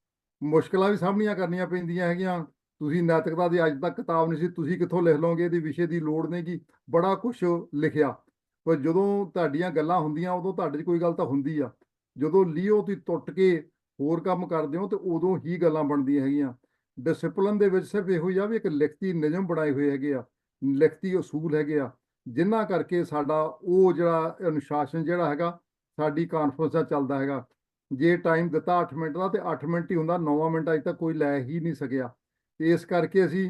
ਮੁਸ਼ਕਲਾਂ ਵੀ ਸਾਹਮਣੀਆਂ ਕਰਨੀਆਂ ਪੈਂਦੀਆਂ ਹੈਗੀਆਂ। ਤੁਸੀਂ ਨੈਤਿਕਤਾ ਦੀ ਅੱਜ ਤੱਕ ਕਿਤਾਬ ਨਹੀਂ ਸੀ, ਤੁਸੀਂ ਕਿੱਥੋਂ ਲਿਖ ਲਓਗੇ? ਇਹਦੇ ਵਿਸ਼ੇ ਦੀ ਲੋੜ ਨਹੀਂ ਗੀ। ਬੜਾ ਕੁਝ ਲਿਖਿਆ। ਪਰ ਜਦੋਂ ਤੁਹਾਡੀਆਂ ਗੱਲਾਂ ਹੁੰਦੀਆਂ, ਉਦੋਂ ਤੁਹਾਡੇ 'ਚ ਕੋਈ ਗੱਲ ਤਾਂ ਹੁੰਦੀ ਆ। ਜਦੋਂ ਲੀਓ ਤੁਸੀਂ ਟੁੱਟ ਕੇ ਹੋਰ ਕੰਮ ਕਰਦੇ ਹੋ, ਤੇ ਉਦੋਂ ਹੀ ਗੱਲਾਂ ਬਣਦੀਆਂ ਹੈਗੀਆਂ। ਡਿਸਪਲਿਨ ਦੇ ਵਿੱਚ ਸਿਰਫ ਇਹੋ ਹੀ ਆ ਵੀ ਇੱਕ ਲਿਖਤੀ ਨਿਯਮ ਬਣਾਏ ਹੋਏ ਹੈਗੇ ਆ, ਲਿਖਤੀ ਅਸੂਲ ਹੈਗੇ ਆ ਜਿਨ੍ਹਾਂ ਕਰਕੇ ਸਾਡਾ ਉਹ ਜਿਹੜਾ ਅਨੁਸ਼ਾਸਨ ਜਿਹੜਾ ਹੈਗਾ, ਸਾਡੀ ਕਾਨਫਰੰਸ ਦਾ ਚੱਲਦਾ ਹੈਗਾ। ਜੇ ਟਾਈਮ ਦਿੱਤਾ 8 ਮਿੰਟ ਦਾ ਤੇ 8 ਮਿੰਟ ਹੀ ਹੁੰਦਾ 9 ਮਿੰਟ ਅਜੇ ਤੱਕ ਕੋਈ ਲੈ ਹੀ ਨਹੀਂ ਸਕਿਆ। ਤੇ ਇਸ ਕਰਕੇ ਅਸੀਂ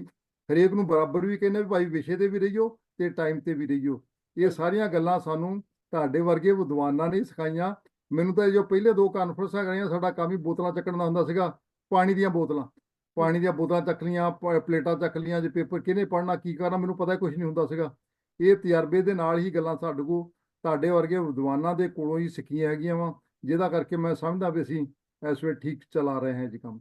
ਹਰੇਕ ਨੂੰ ਬਰਾਬਰ ਵੀ ਕਹਿੰਦੇ ਵੀ ਭਾਈ ਵਿਸ਼ੇ ਤੇ ਵੀ ਰਹੀਓ ਤੇ ਟਾਈਮ ਤੇ ਵੀ ਰਹੀਓ। ਇਹ ਸਾਰੀਆਂ ਗੱਲਾਂ ਸਾਨੂੰ ਤੁਹਾਡੇ ਵਰਗੇ ਵਿਦਵਾਨਾਂ ਨੇ ਸਿਖਾਈਆਂ। ਮੈਨੂੰ ਤਾਂ ਇਹ ਜੋ ਪਹਿਲੇ ਦੋ ਕਾਨਫਰੰਸਾਂ ਕਰੀਆਂ ਸਾਡਾ ਕੰਮ ਹੀ ਬੋਤਲਾਂ ਚੱਕਣ ਦਾ ਹੁੰਦਾ ਸੀਗਾ, ਪਾਣੀ ਦੀਆਂ ਬੋਤਲਾਂ। ਪਾਣੀ ਦੀਆਂ ਬੋਤਲਾਂ ਚੱਕ ਲੀਆਂ ਪਲੇਟਾਂ ਚੱਕ ਲੀਆਂ ਜੇ ਪੇਪਰ ਕਿਹਨੇ ਪੜ੍ਹਨਾ, ਕੀ ਕਰਨਾ, ਮੈਨੂੰ ਪਤਾ ਕੁਝ ਨਹੀਂ ਹੁੰਦਾ ਸੀਗਾ। ਇਹ ਤਜਰਬੇ ਦੇ ਨਾਲ ਹੀ ਗੱਲਾਂ ਸਾਡੇ ਕੋਲ, ਤੁਹਾਡੇ ਵਰਗੇ ਵਿਦਵਾਨਾਂ ਦੇ ਕੋਲੋਂ ਹੀ ਸਿੱਖੀਆਂ ਹੈਗੀਆਂ ਵਾ, ਜਿਹਦਾ ਕਰਕੇ ਮੈਂ ਸਮਝਦਾ ਵੀ ਅਸੀਂ ਇਸ ਵੇਲੇ ਠੀਕ ਚਲਾ ਰਹੇ ਹਾਂ ਜੀ ਕੰਮ।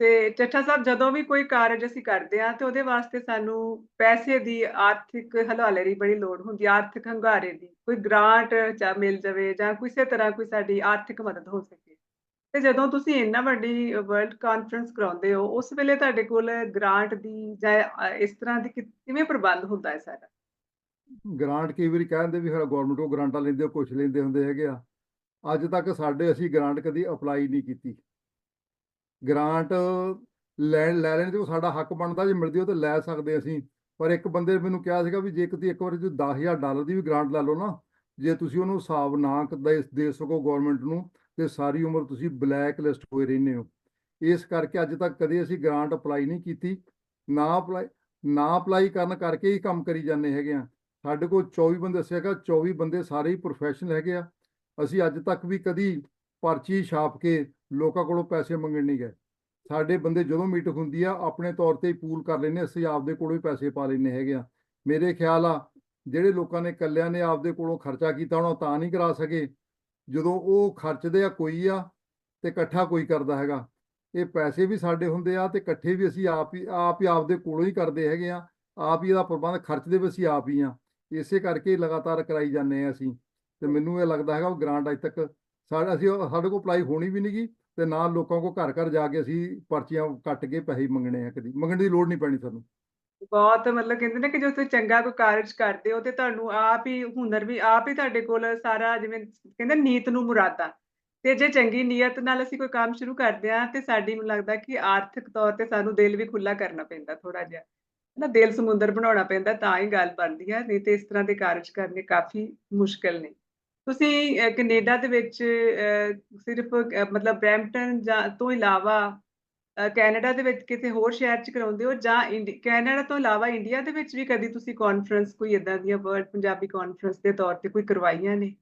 ਤੇ ਚੱਠਾ ਸਾਹਿਬ, ਜਦੋਂ ਵੀ ਕੋਈ ਕਾਰਜ ਅਸੀਂ ਕਰਦੇ ਆ ਤੇ ਉਹਦੇ ਵਾਸਤੇ ਸਾਨੂੰ ਪੈਸੇ ਦੀ ਆਰਥਿਕ ਹਵਾਲੇ ਦੀ ਬੜੀ ਲੋੜ ਹੁੰਦੀ, ਆਰਥਿਕ ਹੰਗਾਰੇ ਦੀ, ਕੋਈ ਗ੍ਰਾਂਟ ਜਾਂ ਮਿਲ ਜਾਵੇ ਜਾਂ ਕਿਸੇ ਤਰ੍ਹਾਂ ਕੋਈ ਸਾਡੀ ਆਰਥਿਕ ਮਦਦ ਹੋ ਸਕੇ। ਤੇ ਜਦੋਂ ਤੁਸੀਂ ਇੰਨਾ ਵੱਡੀ ਵਰਲਡ ਕਾਨਫਰੰਸ ਕਰਾਉਂਦੇ ਹੋ, ਉਸ ਵੇਲੇ ਤੁਹਾਡੇ ਕੋਲ ਗ੍ਰਾਂਟ ਦੀ ਜਾਂ ਇਸ ਤਰ੍ਹਾਂ ਦੀ ਕਿਵੇਂ ਪ੍ਰਬੰਧ ਹੁੰਦਾ ਹੈ ਸਾਰਾ? ਗ੍ਰਾਂਟ ਕਈ ਵਾਰੀ ਕਹਿੰਦੇ ਵੀ ਸਾਡਾ ਗਵਰਨਮੈਂਟ ਕੋ ਗ੍ਰਾਂਟਾਂ ਲੈਂਦੇ ਹੋ ਕੁਝ ਲੈਂਦੇ ਹੁੰਦੇ ਹੈਗੇ ਆ। ਅੱਜ ਤੱਕ ਸਾਡੇ ਅਸੀਂ ਗ੍ਰਾਂਟ ਕਦੀ ਅਪਲਾਈ ਨਹੀਂ ਕੀਤੀ। ਗ੍ਰਾਂਟ ਲੈ ਲੈ ਲੈਣ ਤੇ ਸਾਡਾ ਹੱਕ ਬਣਦਾ, ਜੇ ਮਿਲਦੀ ਉਹ ਤੇ ਲੈ ਸਕਦੇ ਅਸੀਂ। ਪਰ ਇੱਕ ਬੰਦੇ ਮੈਨੂੰ ਕਿਹਾ ਸੀਗਾ ਵੀ ਜੇ ਤੁਸੀਂ ਇੱਕ ਵਾਰੀ ਤੁਸੀਂ 10000 ਡਾਲਰ ਦੀ ਵੀ ਗ੍ਰਾਂਟ ਲੈ ਲਓ ਨਾ, ਜੇ ਤੁਸੀਂ ਉਹਨੂੰ ਹਿਸਾਬ ਨਾ ਦੇ ਸਕੋ ਗਵਰਨਮੈਂਟ ਨੂੰ ਤੇ ਸਾਰੀ ਉਮਰ ਤੁਸੀਂ ਬਲੈਕ ਲਿਸਟ ਹੋਏ ਰਹਿੰਦੇ ਹੋ। ਇਸ ਕਰਕੇ ਅੱਜ ਤੱਕ ਕਦੇ ਅਸੀਂ ਗ੍ਰਾਂਟ ਅਪਲਾਈ ਨਹੀਂ ਕੀਤੀ। ਨਾ ਅਪਲਾਈ ਨਾ ਅਪਲਾਈ ਕਰਨ ਕਰਕੇ ਹੀ ਕੰਮ ਕਰੀ ਜਾਂਦੇ ਹੈਗੇ ਆ ਸਾਡੇ ਕੋਲ 24 ਬੰਦੇ ਦੱਸਿਆਗਾ 24 ਬੰਦੇ ਸਾਰੇ ਹੀ ਪ੍ਰੋਫੈਸ਼ਨਲ ਹੈਗੇ ਆ। ਅਸੀਂ ਅੱਜ ਤੱਕ ਵੀ ਕਦੀ ਪਰਚੀ ਛਾਪ ਕੇ ਲੋਕਾਂ ਕੋਲੋਂ ਪੈਸੇ ਮੰਗਣ ਨਹੀਂ ਗਏ। ਸਾਡੇ ਬੰਦੇ ਜਦੋਂ ਮੀਟਿੰਗ ਹੁੰਦੀ ਆ, ਆਪਣੇ ਤੌਰ ਤੇ ਪੂਲ ਕਰ ਲੈਂਦੇ ਅਸੀਂ ਆਪਦੇ ਕੋਲੋਂ ਹੀ ਪੈਸੇ ਪਾ ਲੈਂਦੇ ਹੈਗੇ ਆ ਮੇਰੇ ਖਿਆਲ ਆ, ਜਿਹੜੇ ਲੋਕਾਂ ਨੇ ਕੱਲਿਆਂ ਨੇ ਆਪਦੇ ਕੋਲੋਂ ਖਰਚਾ ਕੀਤਾ ਉਹਨਾਂ ਤਾਂ ਨਹੀਂ ਕਰਾ ਸਕੇ। ਜਦੋਂ ਉਹ ਖਰਚਦੇ ਆ ਕੋਈ ਆ ਤੇ ਇਕੱਠਾ ਕੋਈ ਕਰਦਾ ਹੈਗਾ, ਇਹ ਪੈਸੇ ਵੀ ਸਾਡੇ ਹੁੰਦੇ ਆ ਤੇ ਇਕੱਠੇ ਵੀ ਅਸੀਂ ਆਪ ਹੀ ਆਪ ਹੀ ਆਪਦੇ ਕੋਲੋਂ ਹੀ ਕਰਦੇ ਹੈਗੇ ਆ, ਆਪ ਹੀ ਇਹਦਾ ਪ੍ਰਬੰਧ ਖਰਚਦੇ ਵੀ ਅਸੀਂ ਆਪ ਹੀ ਆ। ਇਸੇ ਕਰਕੇ ਲਗਾਤਾਰ ਕਰਾਈ ਜਾਂਦੇ ਆ ਅਸੀਂ। ਤੇ ਮੈਨੂੰ ਇਹ ਲੱਗਦਾ ਹੈਗਾ ਉਹ ਗ੍ਰਾਂਟ ਅਜ ਤੱਕ ਸਾਡੇ ਅਸੀਂ ਸਾਡੇ ਕੋਲ ਅਪਲਾਈ ਹੋਣੀ ਵੀ ਨਹੀਂਗੀ ਤੇ ਨਾਲ ਲੋਕਾਂ ਕੋਲ ਘਰ ਘਰ ਜਾ ਕੇ ਅਸੀਂ ਪਰਚੀਆਂ ਕੱਟ ਕੇ ਪੈਸੇ ਮੰਗਣੇ ਆ ਕਦੀ। ਮੰਗਣ ਦੀ ਲੋੜ ਨਹੀਂ ਪੈਣੀ ਸਾਨੂੰ। ਬਹੁਤ ਮਤਲਬ ਕਹਿੰਦੇ ਨੇ ਕਿ ਜੋ ਤੁਸੀਂ ਚੰਗਾ ਕੋਈ ਕਾਰਜ ਕਰਦੇ ਹੋ ਤੇ ਤੁਹਾਨੂੰ ਆਪ ਹੀ ਹੁਨਰ ਵੀ ਆਪ ਹੀ ਤੁਹਾਡੇ ਕੋਲ ਸਾਰਾ ਜਿਵੇਂ ਕਹਿੰਦੇ ਨੀਤ ਨੂੰ ਮੁਰਾਦਾ। ਤੇ ਜੇ ਚੰਗੀ ਨੀਅਤ ਨਾਲ ਅਸੀਂ ਕੋਈ ਕੰਮ ਸ਼ੁਰੂ ਕਰਦੇ ਆ ਤੇ ਸਾਡੀ ਨੂੰ ਲੱਗਦਾ ਕਿ ਆਰਥਿਕ ਤੌਰ ਤੇ ਸਾਨੂੰ ਦਿਲ ਵੀ ਖੁੱਲਾ ਕਰਨਾ ਪੈਂਦਾ ਥੋੜਾ ਜਿਹਾ। ਨਾ ਦਿਲ ਸਮੁੰਦਰ ਬਣਾਉਣਾ ਪੈਂਦਾ ਤਾਂ ਹੀ ਗੱਲ ਬਣਦੀ ਹੈ ਨਹੀਂ ਤੇ ਇਸ ਤਰ੍ਹਾਂ ਦੇ ਕਾਰਜ ਕਰਨੇ ਕਾਫੀ ਮੁਸ਼ਕਲ ਨੇ। ਤੁਸੀਂ ਅਹ, ਕੈਨੇਡਾ ਦੇ ਵਿੱਚ ਅਹ, ਸਿਰਫ ਮਤਲਬ ਬਰੈਂਪਟਨ ਜਾਂ ਤੋਂ ਇਲਾਵਾ ਕੈਨੇਡਾ ਦੇ ਵਿੱਚ ਕਿਸੇ ਹੋਰ ਸ਼ਹਿਰ 'ਚ ਕਰਾਉਂਦੇ ਹੋ ਜਾਂ ਕੈਨੇਡਾ ਤੋਂ ਇਲਾਵਾ ਇੰਡੀਆ ਦੇ ਵਿੱਚ ਵੀ ਕਦੀ ਤੁਸੀਂ ਕਾਨਫਰੰਸ ਕੋਈ ਇਦਾਂ ਦੀਆਂ ਵਰਲਡ ਪੰਜਾਬੀ ਕਾਨਫਰੰਸ ਦੇ ਤੌਰ ਤੇ ਕੋਈ ਕਰਵਾਈਆਂ ਨੇ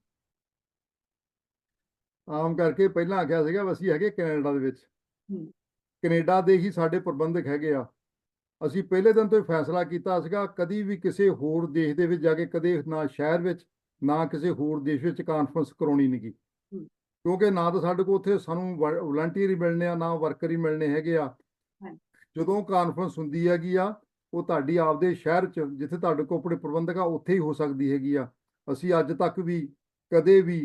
ਆਮ ਕਰਕੇ ਪਹਿਲਾਂ ਆਖਿਆ ਸੀਗਾ ਅਸੀਂ ਹੈਗੇ ਕੈਨੇਡਾ ਦੇ ਵਿੱਚ। ਕੈਨੇਡਾ ਦੇ ਹੀ ਸਾਡੇ ਪ੍ਰਬੰਧਕ ਹੈਗੇ ਆ ਅਸੀਂ ਪਹਿਲੇ ਦਿਨ ਤੋਂ ਹੀ ਫੈਸਲਾ ਕੀਤਾ ਸੀਗਾ ਕਦੀ ਵੀ ਕਿਸੇ ਹੋਰ ਦੇਸ਼ ਦੇ ਵਿੱਚ ਜਾ ਕੇ ਕਦੇ ਨਾ ਸ਼ਹਿਰ ਵਿੱਚ ਨਾ ਕਿਸੇ ਹੋਰ ਦੇਸ਼ ਵਿੱਚ ਕਾਨਫਰੰਸ ਕਰਾਉਣੀ ਨਹੀਂ ਗੀ ਹੂੰ। ਕਿਉਂਕਿ ਨਾ ਤਾਂ ਸਾਡੇ ਕੋਲ ਉੱਥੇ ਸਾਨੂੰ ਵਲੰਟੀਅਰ ਹੀ ਮਿਲਣੇ ਆ ਨਾ ਵਰਕਰ ਹੀ ਮਿਲਣੇ ਹੈਗੇ ਆ। ਜਦੋਂ ਕਾਨਫਰੰਸ ਹੁੰਦੀ ਹੈਗੀ ਆ ਉਹ ਤੁਹਾਡੀ ਆਪਦੇ ਸ਼ਹਿਰ 'ਚ ਜਿੱਥੇ ਤੁਹਾਡੇ ਕੋਲ ਆਪਣੇ ਪ੍ਰਬੰਧਕ ਆ ਉੱਥੇ ਹੀ ਹੋ ਸਕਦੀ ਹੈਗੀ ਆ। ਅਸੀਂ ਅੱਜ ਤੱਕ ਵੀ ਕਦੇ ਵੀ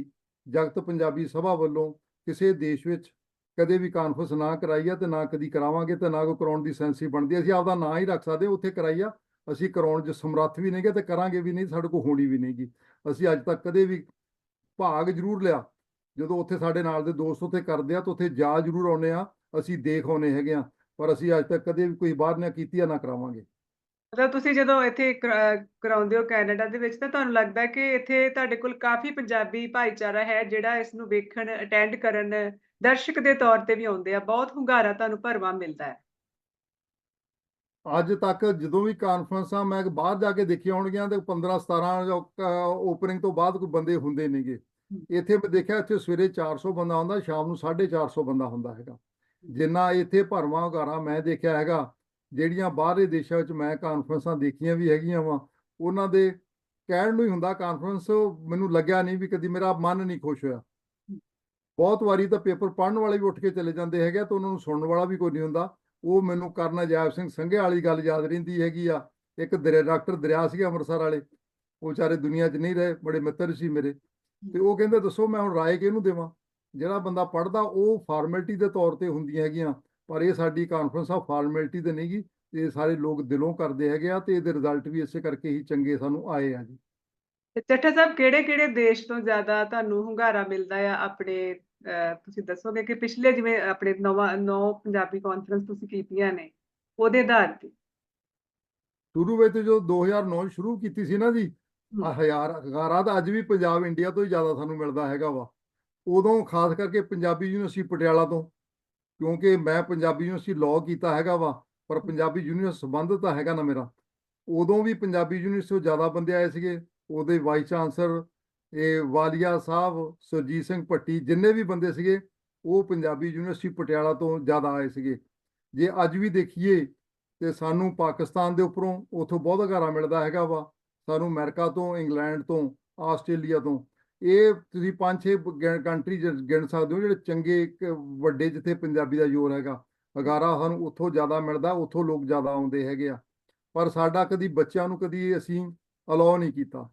ਜਗਤ ਪੰਜਾਬੀ ਸਭਾ ਵੱਲੋਂ ਕਿਸੇ ਦੇਸ਼ ਵਿੱਚ ਕਦੇ ਵੀ ਕਾਨਫਰੰਸ ਨਾ ਕਰਾਈ ਆ ਤੇ ਨਾ ਕਦੀ ਕਰਾਵਾਂਗੇ ਤੇ ਨਾ ਕੋਈ ਕਰਾਉਣ ਦੀ ਸੈਂਸੀ ਬਣਦੀ ਅਸੀਂ ਆਪਦਾ ਨਾਂ ਹੀ ਰੱਖ ਸਕਦੇ ਉੱਥੇ ਕਰਾਈ ਆ। ਅਸੀਂ ਕਰਾਉਣ 'ਚ ਸਮਰੱਥ ਵੀ ਨਹੀਂਗੇ ਤੇ ਕਰਾਂਗੇ ਵੀ ਨਹੀਂ ਸਾਡੇ ਕੋਲ ਹੋਣੀ ਵੀ ਨਹੀਂਗੀ। ਅਸੀਂ ਅੱਜ ਤੱਕ ਕਦੇ ਵੀ ਭਾਗ ਜ਼ਰੂਰ ਲਿਆ। ਜਦੋਂ ਉੱਥੇ ਸਾਡੇ ਨਾਲ ਦੇ ਦੋਸਤ ਉੱਥੇ ਕਰਦੇ ਆ ਤਾਂ ਉੱਥੇ ਜਾ ਜ਼ਰੂਰ ਆਉਨੇ ਆ ਅਸੀਂ ਦੇਖ ਆਉਨੇ ਹੈਗੇ ਆ ਪਰ ਅਸੀਂ ਅੱਜ ਤੱਕ ਕਦੇ ਵੀ ਕੋਈ ਬਾਹਰ ਨਾ ਕੀਤੀ ਆ ਨਾ ਕਰਾਵਾਂਗੇ। ਮਤਲਬ ਤੁਸੀਂ ਜਦੋਂ ਇੱਥੇ ਕਰਾ- ਕਰਾਉਂਦੇ ਹੋ ਕੈਨੇਡਾ ਦੇ ਵਿੱਚ ਤਾਂ ਤੁਹਾਨੂੰ ਲੱਗਦਾ ਕਿ ਇੱਥੇ ਤੁਹਾਡੇ ਕੋਲ ਕਾਫੀ ਪੰਜਾਬੀ ਭਾਈਚਾਰਾ ਹੈ ਜਿਹੜਾ ਇਸ ਨੂੰ ਵੇਖਣ ਅਟੈਂਡ ਕਰਨ ਦਰਸ਼ਕ ਦੇ ਤੌਰ ਤੇ ਵੀ ਆਉਂਦੇ ਆ ਬਹੁਤ ਹੁੰਗਾਰਾ ਤੁਹਾਨੂੰ ਭਰਵਾਂ ਮਿਲਦਾ ਹੈ। ਅੱਜ ਤੱਕ ਜਦੋਂ ਵੀ ਕਾਨਫਰੰਸਾਂ ਮੈਂ ਬਾਹਰ ਜਾ ਕੇ ਦੇਖੀਆਂ ਹੋਣਗੀਆਂ ਤੇ 15 17 ਓਪਨਿੰਗ ਤੋਂ ਬਾਅਦ ਕੋਈ ਬੰਦੇ ਹੁੰਦੇ ਨਹੀਂਗੇ ਇੱਥੇ ਮੈਂ ਦੇਖਿਆ ਇੱਥੇ ਸਵੇਰੇ 400 ਬੰਦਾ ਹੁੰਦਾ, ਸ਼ਾਮ ਨੂੰ 450 ਬੰਦਾ ਹੁੰਦਾ ਹੈਗਾ। ਜਿੰਨਾ ਇੱਥੇ ਭਰਵਾਂ ਹੁੰਗਾਰਾ ਮੈਂ ਦੇਖਿਆ ਹੈਗਾ, ਜਿਹੜੀਆਂ ਬਾਹਰਲੇ ਦੇਸ਼ਾਂ ਵਿੱਚ ਮੈਂ ਕਾਨਫਰੰਸਾਂ ਦੇਖੀਆਂ ਵੀ ਹੈਗੀਆਂ ਵਾ, ਉਹਨਾਂ ਦੇ ਕਹਿਣ ਨੂੰ ਹੀ ਹੁੰਦਾ ਕਾਨਫਰੰਸ ਮੈਨੂੰ ਲੱਗਿਆ ਨਹੀਂ ਵੀ ਕਦੀ ਮੇਰਾ ਮਨ ਨਹੀਂ ਖੁਸ਼ ਹੋਇਆ। ਬਹੁਤ ਵਾਰੀ ਤਾਂ ਪੇਪਰ ਪੜ੍ਹਨ ਵਾਲੇ ਵੀ ਉੱਠ ਕੇ ਚਲੇ ਜਾਂਦੇ ਹੈਗੇ ਤਾਂ ਉਹਨਾਂ ਨੂੰ ਸੁਣਨ ਵਾਲਾ ਵੀ ਕੋਈ ਨਹੀਂ ਹੁੰਦਾ। ਉਹ ਮੈਨੂੰ ਕਰਨ ਅਜਾਇਬ ਸਿੰਘ ਸੰਘੇ ਵਾਲੀ ਗੱਲ ਯਾਦ ਰਹਿੰਦੀ ਹੈਗੀ ਆ। ਇੱਕ ਦਰਿਆ, ਡਾਕਟਰ ਦਰਿਆ ਸੀਗੇ ਅੰਮ੍ਰਿਤਸਰ ਵਾਲੇ, ਉਹ ਵਿਚਾਰੇ ਦੁਨੀਆ 'ਚ ਨਹੀਂ ਰਹੇ, ਬੜੇ ਮਿੱਤਰ ਸੀ ਮੇਰੇ। ਤੇ ਉਹ ਕਹਿੰਦੇ ਦੱਸੋ ਮੈਂ ਹੁਣ ਰਾਏ ਕਿਹਨੂੰ ਦੇਵਾਂ? ਜਿਹੜਾ ਬੰਦਾ ਪੜਦਾ ਉਹ ਫਾਰਮੈਲਿਟੀ ਦੇ ਤੌਰ ਤੇ ਹੁੰਦੀਆਂ ਹੈਗੀਆਂ ਪਰ ਇਹ ਸਾਡੀ ਕਾਨਫਰੰਸ ਆ ਫਾਰਮੈਲਿਟੀ ਤੇ ਨਹੀਂਗੀ ਇਹ ਸਾਰੇ ਲੋਕ ਦਿਲੋਂ ਕਰਦੇ ਹੈਗੇ ਆ ਤੇ ਇਹਦੇ ਰਿਜ਼ਲਟ ਵੀ ਇਸੇ ਕਰਕੇ ਹੀ ਚੰਗੇ ਸਾਨੂੰ ਆਏ ਆ ਜੀ। ਤੇ ਚੱਠਾ ਸਾਹਿਬ ਕਿਹੜੇ ਕਿਹੜੇ ਦੇਸ਼ ਤੋਂ ਜ਼ਿਆਦਾ ਤੁਹਾਨੂੰ ਹੁੰਗਾਰਾ ਮਿਲਦਾ ਆ ਆਪਣੇ ਤੁਸੀਂ ਦੱਸੋਗੇ ਕਿ ਪਿਛਲੇ ਜਿਵੇਂ ਆਪਣੇ ਨਵਾਂ ਨੌ ਪੰਜਾਬੀ ਕਾਨਫਰੰਸ ਤੁਸੀਂ ਕੀਤੀਆਂ ਨੇ ਉਹਦੇ ਆਧਾਰ ਤੇ? ਸ਼ੁਰੂ ਵਿੱਚ ਜੋ 2009 'ਚ ਸ਼ੁਰੂ ਕੀਤੀ ਸੀ ਨਾ ਜੀ ਆ ਹਜ਼ਾਰ ਹਜ਼ਾਰਾਂ ਤਾਂ ਅੱਜ ਵੀ ਪੰਜਾਬ ਇੰਡੀਆ ਤੋਂ ਹੀ ਜ਼ਿਆਦਾ ਸਾਨੂੰ ਮਿਲਦਾ ਹੈਗਾ ਵਾ। ਉਦੋਂ ਖਾਸ ਕਰਕੇ ਪੰਜਾਬੀ ਯੂਨੀਵਰਸਿਟੀ ਪਟਿਆਲਾ ਤੋਂ ਕਿਉਂਕਿ ਮੈਂ ਪੰਜਾਬੀ ਯੂਨੀਵਰਸਿਟੀ ਲਾਅ ਕੀਤਾ ਹੈਗਾ ਵਾ ਪਰ ਪੰਜਾਬੀ ਯੂਨੀਵਰਸਿਟੀ ਸੰਬੰਧ ਤਾਂ ਹੈਗਾ ਨਾ ਮੇਰਾ। ਉਦੋਂ ਵੀ ਪੰਜਾਬੀ ਯੂਨੀਵਰਸਿਟੀ ਤੋਂ ਜ਼ਿਆਦਾ ਬੰਦੇ ਆਏ ਸੀਗੇ ਉਹਦੇ ਵਾਈਸ ਚਾਂਸਲਰ ਇਹ ਵਾਲੀਆ ਸਾਹਿਬ ਸੁਰਜੀਤ ਸਿੰਘ ਭੱਟੀ ਜਿੰਨੇ ਵੀ ਬੰਦੇ ਸੀਗੇ ਉਹ ਪੰਜਾਬੀ ਯੂਨੀਵਰਸਿਟੀ ਪਟਿਆਲਾ ਤੋਂ ਜ਼ਿਆਦਾ ਆਏ ਸੀਗੇ। ਜੇ ਅੱਜ ਵੀ ਦੇਖੀਏ ਤੇ ਸਾਨੂੰ ਪਾਕਿਸਤਾਨ ਦੇ ਉੱਪਰੋਂ ਉਥੋਂ ਬਹੁਤ ਘਾਰਾ ਮਿਲਦਾ ਹੈਗਾ ਵਾ ਸਾਨੂੰ ਅਮਰੀਕਾ ਤੋਂ, ਇੰਗਲੈਂਡ ਤੋਂ, ਆਸਟ੍ਰੇਲੀਆ ਤੋਂ। ਇਹ ਤੁਸੀਂ ਪੰਜ ਛੇ ਕੰਟਰੀ ਗਿਣ ਸਕਦੇ ਹੋ, ਜਿਹੜੇ ਚੰਗੇ ਇੱਕ ਵੱਡੇ ਜਿੱਥੇ ਪੰਜਾਬੀ ਦਾ ਜ਼ੋਰ ਹੈਗਾ। ਅਗਾਰਾ ਸਾਨੂੰ ਉੱਥੋਂ ਜ਼ਿਆਦਾ ਮਿਲਦਾ, ਉੱਥੋਂ ਲੋਕ ਜ਼ਿਆਦਾ ਆਉਂਦੇ ਹੈਗੇ ਆ। ਪਰ ਸਾਡਾ ਕਦੀ ਬੱਚਿਆਂ ਨੂੰ ਕਦੀ ਅਸੀਂ ਅਲਾਉ ਨਹੀਂ ਕੀਤਾ।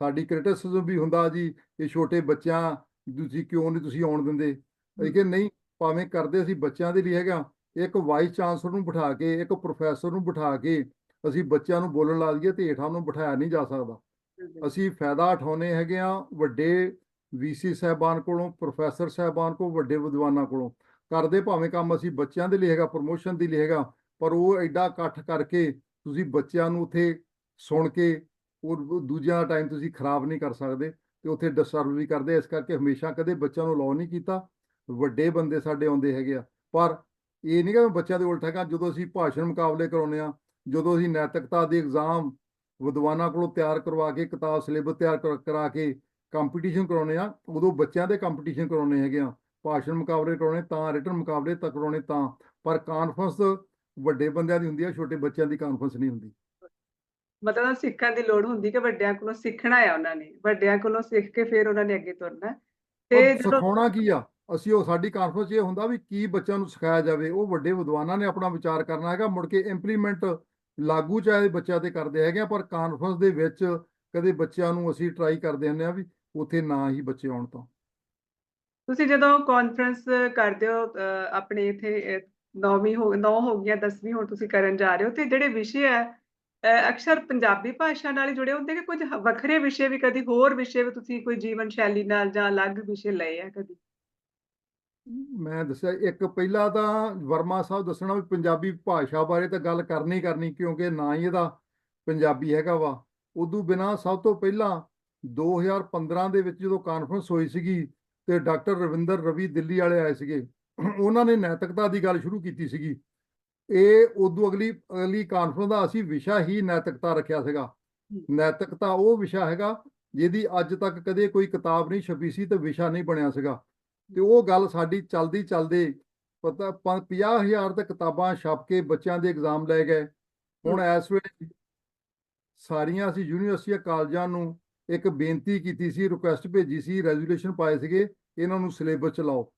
ਸਾਡੀ ਕ੍ਰਿਟਿਸਿਜ਼ਮ ਵੀ ਹੁੰਦਾ ਜੀ, ਇਹ ਛੋਟੇ ਬੱਚਿਆਂ, ਤੁਸੀਂ ਕਿਉਂ ਨਹੀਂ ਤੁਸੀਂ ਆਉਣ ਦਿੰਦੇ? ਅਸੀਂ ਕਿ ਨਹੀਂ, ਭਾਵੇਂ ਕਰਦੇ ਅਸੀਂ ਬੱਚਿਆਂ ਦੇ ਲਈ ਹੈਗਾ। ਇੱਕ ਵਾਈਸ ਚਾਂਸਲਰ ਨੂੰ ਬਿਠਾ ਕੇ, ਇੱਕ ਪ੍ਰੋਫੈਸਰ ਨੂੰ ਬਿਠਾ ਕੇ ਅਸੀਂ ਬੱਚਿਆਂ ਨੂੰ ਬੋਲਣ ਲਾ ਦਈਏ ਤੇ ਹੇਠਾਂ ਨੂੰ ਬਿਠਾਇਆ ਨਹੀਂ ਜਾ ਸਕਦਾ। ਅਸੀਂ ਫਾਇਦਾ ਉਠਾਉਨੇ ਹੈਗੇ ਆ ਵੱਡੇ ਵੀਸੀ ਸਾਹਿਬਾਨ ਕੋਲੋਂ ਪ੍ਰੋਫੈਸਰ ਸਾਹਿਬਾਨ ਕੋਲ ਵੱਡੇ ਵਿਦਵਾਨਾਂ ਕੋਲੋਂ। ਕਰਦੇ ਭਾਵੇਂ ਕੰਮ ਅਸੀਂ ਬੱਚਿਆਂ ਦੇ ਲਈ ਹੈਗਾ ਪ੍ਰਮੋਸ਼ਨ ਦੇ ਲਈ ਹੈਗਾ ਪਰ ਉਹ ਐਡਾ ਇਕੱਠ ਕਰਕੇ ਤੁਸੀਂ ਬੱਚਿਆਂ ਨੂੰ ਉੱਥੇ ਸੁਣ ਕੇ ਉਹ ਦੂਜਿਆਂ ਟਾਈਮ ਤੁਸੀਂ ਖਰਾਬ ਨਹੀਂ ਕਰ ਸਕਦੇ ਤੇ ਉੱਥੇ ਡਿਸਟਰਬ ਵੀ ਕਰਦੇ। ਇਸ ਕਰਕੇ ਹਮੇਸ਼ਾ ਕਦੇ ਬੱਚਿਆਂ ਨੂੰ ਅਲਾਉ ਨਹੀਂ ਕੀਤਾ। ਵੱਡੇ ਬੰਦੇ ਸਾਡੇ ਆਉਂਦੇ ਹੈਗੇ ਆ। ਪਰ ਇਹ ਨਹੀਂ ਕਿ ਬੱਚਿਆਂ ਦੇ ਉਲਟ ਹੈਗਾ ਜਦੋਂ ਅਸੀਂ ਭਾਸ਼ਣ ਮੁਕਾਬਲੇ ਕਰਾਉਂਦੇ ਆ ਜਦੋਂ ਅਸੀਂ ਨੈਤਿਕਤਾ ਦੇ ਐਗਜ਼ਾਮ ਵਿਦਵਾਨਾਂ ਕੋਲੋਂ ਤਿਆਰ ਕਰਵਾ ਕੇ ਕਿਤਾਬ ਸਿਲੇਬਸ ਤਿਆਰ ਕਰ- ਕੇ ਕੰਪੀਟੀਸ਼ਨ ਕਰਾਉਂਦੇ ਆ ਉਦੋਂ ਬੱਚਿਆਂ ਦੇ ਕੰਪੀਟੀਸ਼ਨ ਕਰਾਉਂਦੇ ਹੈਗੇ ਆ ਭਾਸ਼ਣ ਮੁਕਾਬਲੇ ਕਰਾਉਣੇ ਤਾਂ ਰਿਟਨ ਮੁਕਾਬਲੇ ਤਾਂ ਕਰਾਉਣੇ ਤਾਂ। ਪਰ ਕਾਨਫਰੰਸ ਵੱਡੇ ਬੰਦਿਆਂ ਦੀ ਹੁੰਦੀ ਆ ਛੋਟੇ ਬੱਚਿਆਂ ਦੀ ਕਾਨਫਰੰਸ ਨਹੀਂ ਹੁੰਦੀ। ਮਤਲਬ ਸਿੱਖਣ ਦੀ ਲੋੜ ਹੁੰਦੀ ਕਿ ਵੱਡਿਆਂ ਕੋਲੋਂ ਸਿੱਖਣਾ ਆ ਉਹਨਾਂ ਨੇ। ਵੱਡਿਆਂ ਕੋਲੋਂ ਸਿੱਖ ਕੇ ਫਿਰ ਉਹਨਾਂ ਨੇ ਅੱਗੇ ਤੁਰਨਾ ਤੇ ਸਿਖਾਉਣਾ ਕੀ ਆ? ਅਸੀਂ ਉਹ ਸਾਡੀ ਕਾਨਫਰੰਸ ਇਹ ਹੁੰਦਾ ਵੀ ਕੀ ਬੱਚਿਆਂ ਨੂੰ ਸਿਖਾਇਆ ਜਾਵੇ। ਉਹ ਵੱਡੇ ਵਿਦਵਾਨਾਂ ਨੇ ਆਪਣਾ ਵਿਚਾਰ ਕਰਨਾ ਹੈਗਾ। ਮੁੜ ਕੇ ਇੰਪਲੀਮੈਂਟ ਲਾਗੂ ਚਾਹੇ ਬੱਚਿਆਂ ਤੇ ਕਰਦੇ ਹੈਗੇ ਆ, ਪਰ ਕਾਨਫਰੰਸ ਦੇ ਵਿੱਚ ਕਦੇ ਬੱਚਿਆਂ ਨੂੰ ਅਸੀਂ ਟਰਾਈ ਕਰਦੇ ਹੁੰਦੇ ਆ ਵੀ ਉੱਥੇ ਨਾ ਹੀ ਬੱਚੇ ਆਉਣ ਤਾਂ। ਤੁਸੀਂ ਜਦੋਂ ਕਾਨਫਰੰਸ ਕਰਦੇ ਹੋ ਆਪਣੇ ਇਥੇ ਨੌਵੀਂ ਹੋ, ਨੌ ਹੋ ਗਈਆਂ 10ਵੀਂ ਹੁਣ ਤੁਸੀਂ ਕਰਨ ਜਾ ਰਹੇ ਹੋ, ਤੇ ਜਿਹੜੇ ਵਿਸ਼ੇ ਹੈ ਅਕਸਰ ਪੰਜਾਬੀ ਭਾਸ਼ਾ ਨਾਲ ਹੀ ਜੁੜੇ ਹੁੰਦੇ ਕਿ ਕੁਝ ਵੱਖਰੇ ਵਿਸ਼ੇ ਵੀ, ਕਦੀ ਹੋਰ ਵਿਸ਼ੇ ਵੀ ਤੁਸੀਂ ਕੋਈ ਜੀਵਨ ਸ਼ੈਲੀ ਨਾਲ ਜਾਂ ਅਲੱਗ ਵਿਸ਼ੇ ਲਏ ਆ ਕਦੀ? ਮੈਂ ਦੱਸਿਆ ਇੱਕ ਪਹਿਲਾ ਤਾਂ ਵਰਮਾ ਸਾਹਿਬ ਦੱਸਣਾ ਵੀ ਪੰਜਾਬੀ ਭਾਸ਼ਾ ਬਾਰੇ ਤਾਂ ਗੱਲ ਕਰਨੀ ਕਰਨੀ ਕਿਉਂਕਿ ਨਾ ਹੀ ਇਹਦਾ ਪੰਜਾਬੀ ਹੈਗਾ ਵਾ। ਉਦੋਂ ਬਿਨਾ ਸਭ ਤੋਂ ਪਹਿਲਾਂ 2015 ਦੇ ਵਿੱਚ ਜਦੋਂ ਕਾਨਫਰੰਸ ਹੋਈ ਸੀਗੀ ਤੇ ਡਾਕਟਰ ਰਵਿੰਦਰ ਰਵੀ ਦਿੱਲੀ ਵਾਲੇ ਆਏ ਸੀਗੇ ਉਹਨਾਂ ਨੇ ਨੈਤਿਕਤਾ ਦੀ ਗੱਲ ਸ਼ੁਰੂ ਕੀਤੀ ਸੀਗੀ। ਇਹ ਉਦੋਂ ਅਗਲੀ ਅਗਲੀ ਕਾਨਫਰੰਸ ਦਾ ਅਸੀਂ ਵਿਸ਼ਾ ਹੀ ਨੈਤਿਕਤਾ ਰੱਖਿਆ ਸੀਗਾ। ਨੈਤਿਕਤਾ ਉਹ ਵਿਸ਼ਾ ਹੈਗਾ ਜਿਹਦੀ ਅੱਜ ਤੱਕ ਕਦੇ ਕੋਈ ਕਿਤਾਬ ਨਹੀਂ ਛਪੀ ਸੀ ਤੇ ਵਿਸ਼ਾ ਨਹੀਂ ਬਣਿਆ ਸੀਗਾ। ਤੇ ਉਹ ਗੱਲ ਸਾਡੀ ਚਲਦੀ ਚਲਦੇ ਪਤਾ 50000 ਤੇ ਕਿਤਾਬਾਂ ਛਪ ਕੇ ਬੱਚਿਆਂ ਦੇ ਐਗਜ਼ਾਮ ਲੈ ਗਏ। ਹੁਣ ਇਸ ਵੇਲੇ ਸਾਰੀਆਂ ਅਸੀਂ ਯੂਨੀਵਰਸਿਟੀਆਂ ਕਾਲਜਾਂ ਨੂੰ ਇੱਕ ਬੇਨਤੀ ਕੀਤੀ ਸੀ ਰਿਕੁਐਸਟ ਭੇਜੀ ਸੀ ਰੈਜ਼ੋਲੂਸ਼ਨ ਪਾਏ ਸੀਗੇ ਇਹਨਾਂ ਨੂੰ ਸਿਲੇਬਸ ਚ ਲਾਓ।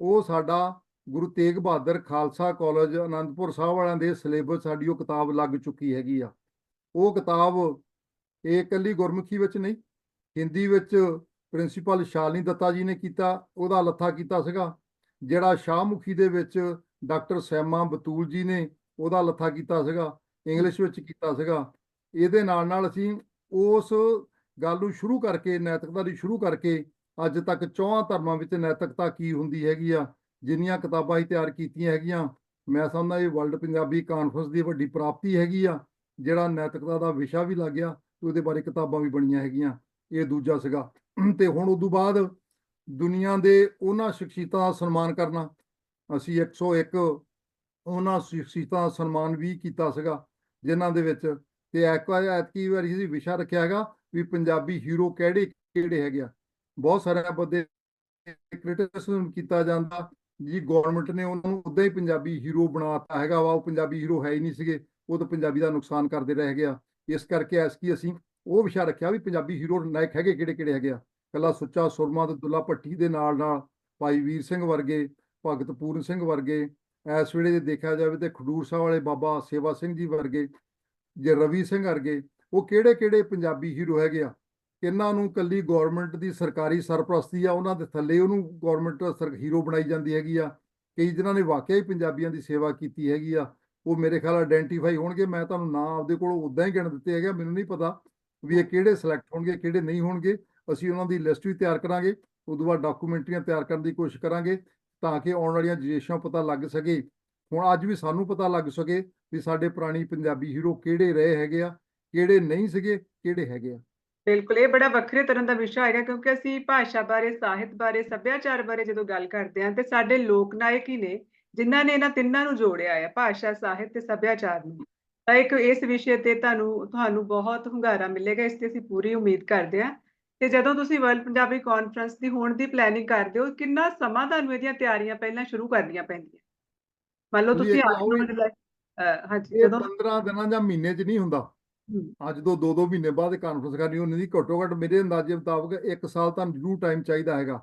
ਉਹ ਸਾਡਾ ਗੁਰੂ ਤੇਗ ਬਹਾਦਰ ਖਾਲਸਾ ਕਾਲਜ ਆਨੰਦਪੁਰ ਸਾਹਿਬ ਵਾਲਿਆਂ ਦੇ ਸਿਲੇਬਸ ਸਾਡੀ ਉਹ ਕਿਤਾਬ ਲੱਗ ਚੁੱਕੀ ਹੈਗੀ ਆ। ਉਹ ਕਿਤਾਬ ਇਹ ਇਕੱਲੀ ਗੁਰਮੁਖੀ ਵਿੱਚ ਨਹੀਂ ਹਿੰਦੀ ਵਿੱਚ ਪ੍ਰਿੰਸੀਪਲ ਸ਼ਾਲਿਨੀ ਦੱਤਾ ਜੀ ਨੇ ਕੀਤਾ, ਉਹਦਾ ਲੱਥਾ ਕੀਤਾ ਸੀਗਾ, ਜਿਹੜਾ ਸ਼ਾਹਮੁਖੀ ਦੇ ਵਿੱਚ ਡਾਕਟਰ ਸੈਮਾ ਬਤੂਲ ਜੀ ਨੇ ਉਹਦਾ ਲੱਥਾ ਕੀਤਾ ਸੀਗਾ, ਇੰਗਲਿਸ਼ ਵਿੱਚ ਕੀਤਾ ਸੀਗਾ। ਇਹਦੇ ਨਾਲ ਨਾਲ ਅਸੀਂ ਉਸ ਗੱਲ ਨੂੰ ਸ਼ੁਰੂ ਕਰਕੇ, ਨੈਤਿਕਤਾ ਦੀ ਸ਼ੁਰੂ ਕਰਕੇ ਅੱਜ ਤੱਕ ਚੌਹਾਂ ਧਰਮਾਂ ਵਿੱਚ ਨੈਤਿਕਤਾ ਕੀ ਹੁੰਦੀ ਹੈਗੀ ਆ, ਜਿੰਨੀਆਂ ਕਿਤਾਬਾਂ ਹੀ ਤਿਆਰ ਕੀਤੀਆਂ ਹੈਗੀਆਂ, ਮੈਂ ਸਮਝਦਾ ਇਹ ਵਰਲਡ ਪੰਜਾਬੀ ਕਾਨਫਰੰਸ ਦੀ ਵੱਡੀ ਪ੍ਰਾਪਤੀ ਹੈਗੀ ਆ, ਜਿਹੜਾ ਨੈਤਿਕਤਾ ਦਾ ਵਿਸ਼ਾ ਵੀ ਲੱਗ ਗਿਆ, ਤੇ ਉਹਦੇ ਬਾਰੇ ਕਿਤਾਬਾਂ ਵੀ ਬਣੀਆਂ ਹੈਗੀਆਂ, ਇਹ ਦੂਜਾ ਸੀਗਾ। ਤੇ ਹੁਣ ਉਦੋਂ ਬਾਅਦ ਦੁਨੀਆ ਦੇ ਉਹਨਾਂ ਸ਼ਖਸੀਅਤਾਂ ਦਾ ਸਨਮਾਨ ਕਰਨਾ। ਅਸੀਂ 101 ਉਹਨਾਂ ਸ਼ਖਸੀਅਤਾਂ ਦਾ ਸਨਮਾਨ ਵੀ ਕੀਤਾ ਸੀਗਾ, ਜਿਨ੍ਹਾਂ ਦੇ ਵਿੱਚ ਤੇ ਇੱਕ ਐਤਕੀ ਵਾਰੀ ਅਸੀਂ ਵਿਸ਼ਾ ਰੱਖਿਆ ਹੈਗਾ ਵੀ ਪੰਜਾਬੀ ਹੀਰੋ ਕਿਹੜੇ ਕਿਹੜੇ ਹੈਗੇ ਆ। ਬਹੁਤ ਸਾਰੇ ਬੰਦੇ ਕ੍ਰਿਟਿਸਿਜ਼ਮ ਕੀਤਾ ਜਾਂਦਾ ਜੀ ਗਵਰਨਮੈਂਟ ਨੇ ਉਹਨਾਂ ਨੂੰ ਉਦਾਂ ਹੀ ਪੰਜਾਬੀ ਹੀਰੋ ਬਣਾਤਾ ਹੈਗਾ ਵਾ, ਉਹ ਪੰਜਾਬੀ ਹੀਰੋ ਹੈ ਹੀ ਨਹੀਂ ਸੀਗੇ, ਉਹ ਤਾਂ ਪੰਜਾਬੀ ਦਾ ਨੁਕਸਾਨ ਕਰਦੇ ਰਹਿ ਗਿਆ ਇਸ ਕਰਕੇ ਐਸਕੀ ਅਸੀਂ ਉਹ ਵਿਸ਼ਾ ਰੱਖਿਆ ਵੀ ਪੰਜਾਬੀ ਹੀਰੋ ਨਾਇਕ ਹੈਗੇ ਕਿਹੜੇ ਕਿਹੜੇ ਹੈਗੇ ਆ। ਕੱਲਾ ਸੁੱਚਾ ਸੁਰਮਾ ਤੇ ਦੁੱਲਾ ਭੱਟੀ ਦੇ ਨਾਲ ਨਾਲ ਭਾਈ ਵੀਰ ਸਿੰਘ ਵਰਗੇ ਭਗਤ ਪੂਰਨ ਸਿੰਘ ਵਰਗੇ ਇਸ ਵੇਲੇ ਜੇ ਦੇਖਿਆ ਜਾਵੇ ਤੇ ਖਡੂਰ ਸਾਹਿਬ ਵਾਲੇ ਬਾਬਾ ਸੇਵਾ ਸਿੰਘ ਜੀ ਵਰਗੇ ਜੇ ਰਵੀ ਸਿੰਘ ਵਰਗੇ ਉਹ ਕਿਹੜੇ ਕਿਹੜੇ ਪੰਜਾਬੀ ਹੀਰੋ ਹੈਗੇ ਆ। ਇਹਨਾਂ ਨੂੰ ਕੱਲੀ ਗਵਰਨਮੈਂਟ ਦੀ ਸਰਕਾਰੀ ਸਰਪ੍ਰਸਤੀ ਆ ਉਹਨਾਂ ਦੇ ਥੱਲੇ ਉਹਨੂੰ ਗਵਰਨਮੈਂਟ ਸਰ ਹੀਰੋ ਬਣਾਈ ਜਾਂਦੀ ਹੈਗੀ ਆ। ਕਈ ਜਿਨ੍ਹਾਂ ਨੇ ਵਾਕਿਆ ਹੀ ਪੰਜਾਬੀਆਂ ਦੀ ਸੇਵਾ ਕੀਤੀ ਹੈਗੀ ਆ। ਉਹ ਮੇਰੇ ਖਿਆਲ ਆਇਡੈਂਟੀਫਾਈ ਹੋਣਗੇ ਮੈਂ ਤੁਹਾਨੂੰ ਨਾਂ ਆਪਦੇ ਕੋਲੋਂ ਉਦਾਂ ਹੀ ਗਿਣ ਦਿੱਤੇ ਹੈਗੇ ਆ, ਮੈਨੂੰ ਨਹੀਂ ਪਤਾ। ਵੀ ਇਹ ਕਿਹੜੇ ਸਿਲੈਕਟ ਹੋਣਗੇ, ਕਿਹੜੇ ਨਹੀਂ ਹੋਣਗੇ, ਅਸੀਂ ਉਹਨਾਂ ਦੀ ਲਿਸਟ ਵੀ ਤਿਆਰ ਕਰਾਂਗੇ ਉਦੋਂ ਬਾਅਦ ਡਾਕੂਮੈਂਟਰੀਆਂ ਤਿਆਰ ਕਰਨ ਦੀ ਕੋਸ਼ਿਸ਼ ਕਰਾਂਗੇ ਤਾਂ ਕਿ ਆਉਣ ਵਾਲੀਆਂ ਜਨਰੇਸ਼ਨਾਂ ਪਤਾ ਲੱਗ ਸਕੇ। ਹੁਣ ਅੱਜ ਵੀ ਸਾਨੂੰ ਪਤਾ ਲੱਗ ਸਕੇ ਵੀ ਸਾਡੇ ਪੁਰਾਣੀ ਪੰਜਾਬੀ ਹੀਰੋ ਕਿਹੜੇ ਰਹੇ ਹੈਗੇ ਆ, ਕਿਹੜੇ ਨਹੀਂ ਸੀਗੇ, ਕਿਹੜੇ ਹੈਗੇ ਆ। ਬਿਲਕੁਲ, ਇਹ ਬੜਾ ਵੱਖਰੇ ਤਰ੍ਹਾਂ ਦਾ ਵਿਸ਼ਾ ਹੈਗਾ ਕਿਉਂਕਿ ਅਸੀਂ ਭਾਸ਼ਾ ਬਾਰੇ, ਸਾਹਿਤ ਬਾਰੇ, ਸੱਭਿਆਚਾਰ ਬਾਰੇ ਜਦੋਂ ਗੱਲ ਕਰਦੇ ਹਾਂ ਤੇ ਸਾਡੇ ਲੋਕ ਨਾਇਕ ਹੀ ਨੇ, ਜਿਨ੍ਹਾਂ ਨੇ ਇਹਨਾਂ ਤਿੰਨਾਂ ਨੂੰ ਜੋੜਿਆ ਹੈ ਭਾਸ਼ਾ, ਸਾਹਿਤ ਤੇ ਸੱਭਿਆਚਾਰ ਨੂੰ। ਤਾਂ ਇੱਕ ਇਸ ਵਿਸ਼ੇ ਤੇ ਤੁਹਾਨੂੰ ਤੁਹਾਨੂੰ ਬਹੁਤ ਹੁੰਗਾਰਾ ਮਿਲੇਗਾ ਇਸ ਤੇ ਅਸੀਂ ਪੂਰੀ ਉਮੀਦ ਕਰਦੇ ਹਾਂ। ਤੇ ਜਦੋਂ ਤੁਸੀਂ ਵਰਲਡ ਪੰਜਾਬੀ ਕਾਨਫਰੰਸ ਦੀ ਹੋਣ ਦੀ ਪਲੈਨਿੰਗ ਕਰਦੇ ਹੋ ਕਿੰਨਾ ਸਮਾਂ ਤੁਹਾਨੂੰ ਇਹਦੀਆਂ ਤਿਆਰੀਆਂ ਪਹਿਲਾਂ ਸ਼ੁਰੂ ਕਰਨੀਆਂ ਪੈਂਦੀਆਂ? ਮੰਨ ਲਓ ਤੁਸੀਂ ਹਾਂਜੀ ਜਦੋਂ 15 ਦਿਨਾਂ ਜਾਂ ਮਹੀਨੇ 'ਚ ਨਹੀਂ ਹੁੰਦਾ। ਅੱਜ ਤੋਂ 2-2 ਮਹੀਨੇ ਬਾਅਦ ਕਾਨਫਰੰਸ ਕਰਨੀ ਹੁੰਦੀ ਦੀ ਘੱਟੋ ਘੱਟ ਮੇਰੇ ਅੰਦਾਜ਼ੇ ਮੁਤਾਬਕ 1 ਸਾਲ ਤੁਹਾਨੂੰ ਜ਼ਰੂਰ ਟਾਈਮ ਚਾਹੀਦਾ ਹੈਗਾ।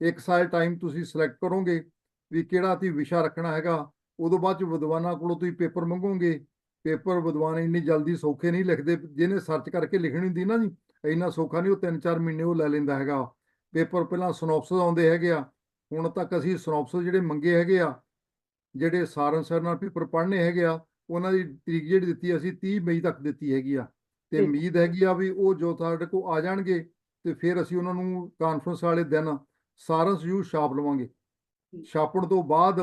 1 ਸਾਲ ਟਾਈਮ ਤੁਸੀਂ ਸਿਲੈਕਟ ਕਰੋਗੇ ਵੀ ਕਿਹੜਾ ਤੁਸੀਂ ਵਿਸ਼ਾ ਰੱਖਣਾ ਹੈਗਾ। ਉਦੋਂ ਬਾਅਦ ਚ ਵਿਦਵਾਨਾਂ ਕੋਲੋਂ ਤੁਸੀਂ ਪੇਪਰ ਮੰਗੋਗੇ। ਪੇਪਰ ਵਿਦਵਾਨ ਇੰਨੀ ਜਲਦੀ ਸੌਖੇ ਨਹੀਂ ਲਿਖਦੇ ਜਿਹਨੇ ਸਰਚ ਕਰਕੇ ਲਿਖਣੀ ਹੁੰਦੀ ਨਾ ਜੀ ਇੰਨਾ ਸੌਖਾ ਨਹੀਂ ਉਹ 3-4 ਮਹੀਨੇ ਉਹ ਲੈ ਲੈਂਦਾ ਹੈਗਾ। ਪੇਪਰ ਪਹਿਲਾਂ ਸਿਨੋਪਸਿਸ ਆਉਂਦੇ ਹੈਗੇ ਆ ਹੁਣ ਤੱਕ ਅਸੀਂ ਸਿਨੋਪਸਿਸ ਜਿਹੜੇ ਮੰਗੇ ਹੈਗੇ ਆ ਜਿਹੜੇ ਸਾਰਨ ਸਰ ਨਾਲ ਪੇਪਰ ਪੜ੍ਹਨੇ ਹੈਗੇ ਆ ਉਹਨਾਂ ਦੀ ਤਰੀਕ ਜਿਹੜੀ ਦਿੱਤੀ ਅਸੀਂ 30 ਮਈ ਤੱਕ ਦਿੱਤੀ ਹੈਗੀ ਆ। ਤੇ। ਉਮੀਦ ਹੈਗੀ ਆ ਵੀ ਉਹ ਜੋ ਸਾਡੇ ਕੋਲ ਆ ਜਾਣਗੇ ਤੇ ਫਿਰ ਅਸੀਂ ਉਹਨਾਂ ਨੂੰ ਕਾਨਫਰੰਸ ਵਾਲੇ ਦਿਨ ਸਾਰੰਸ ਯੂ ਛਾਪ ਲਵਾਂਗੇ। ਛਾਪਣ ਤੋਂ ਬਾਅਦ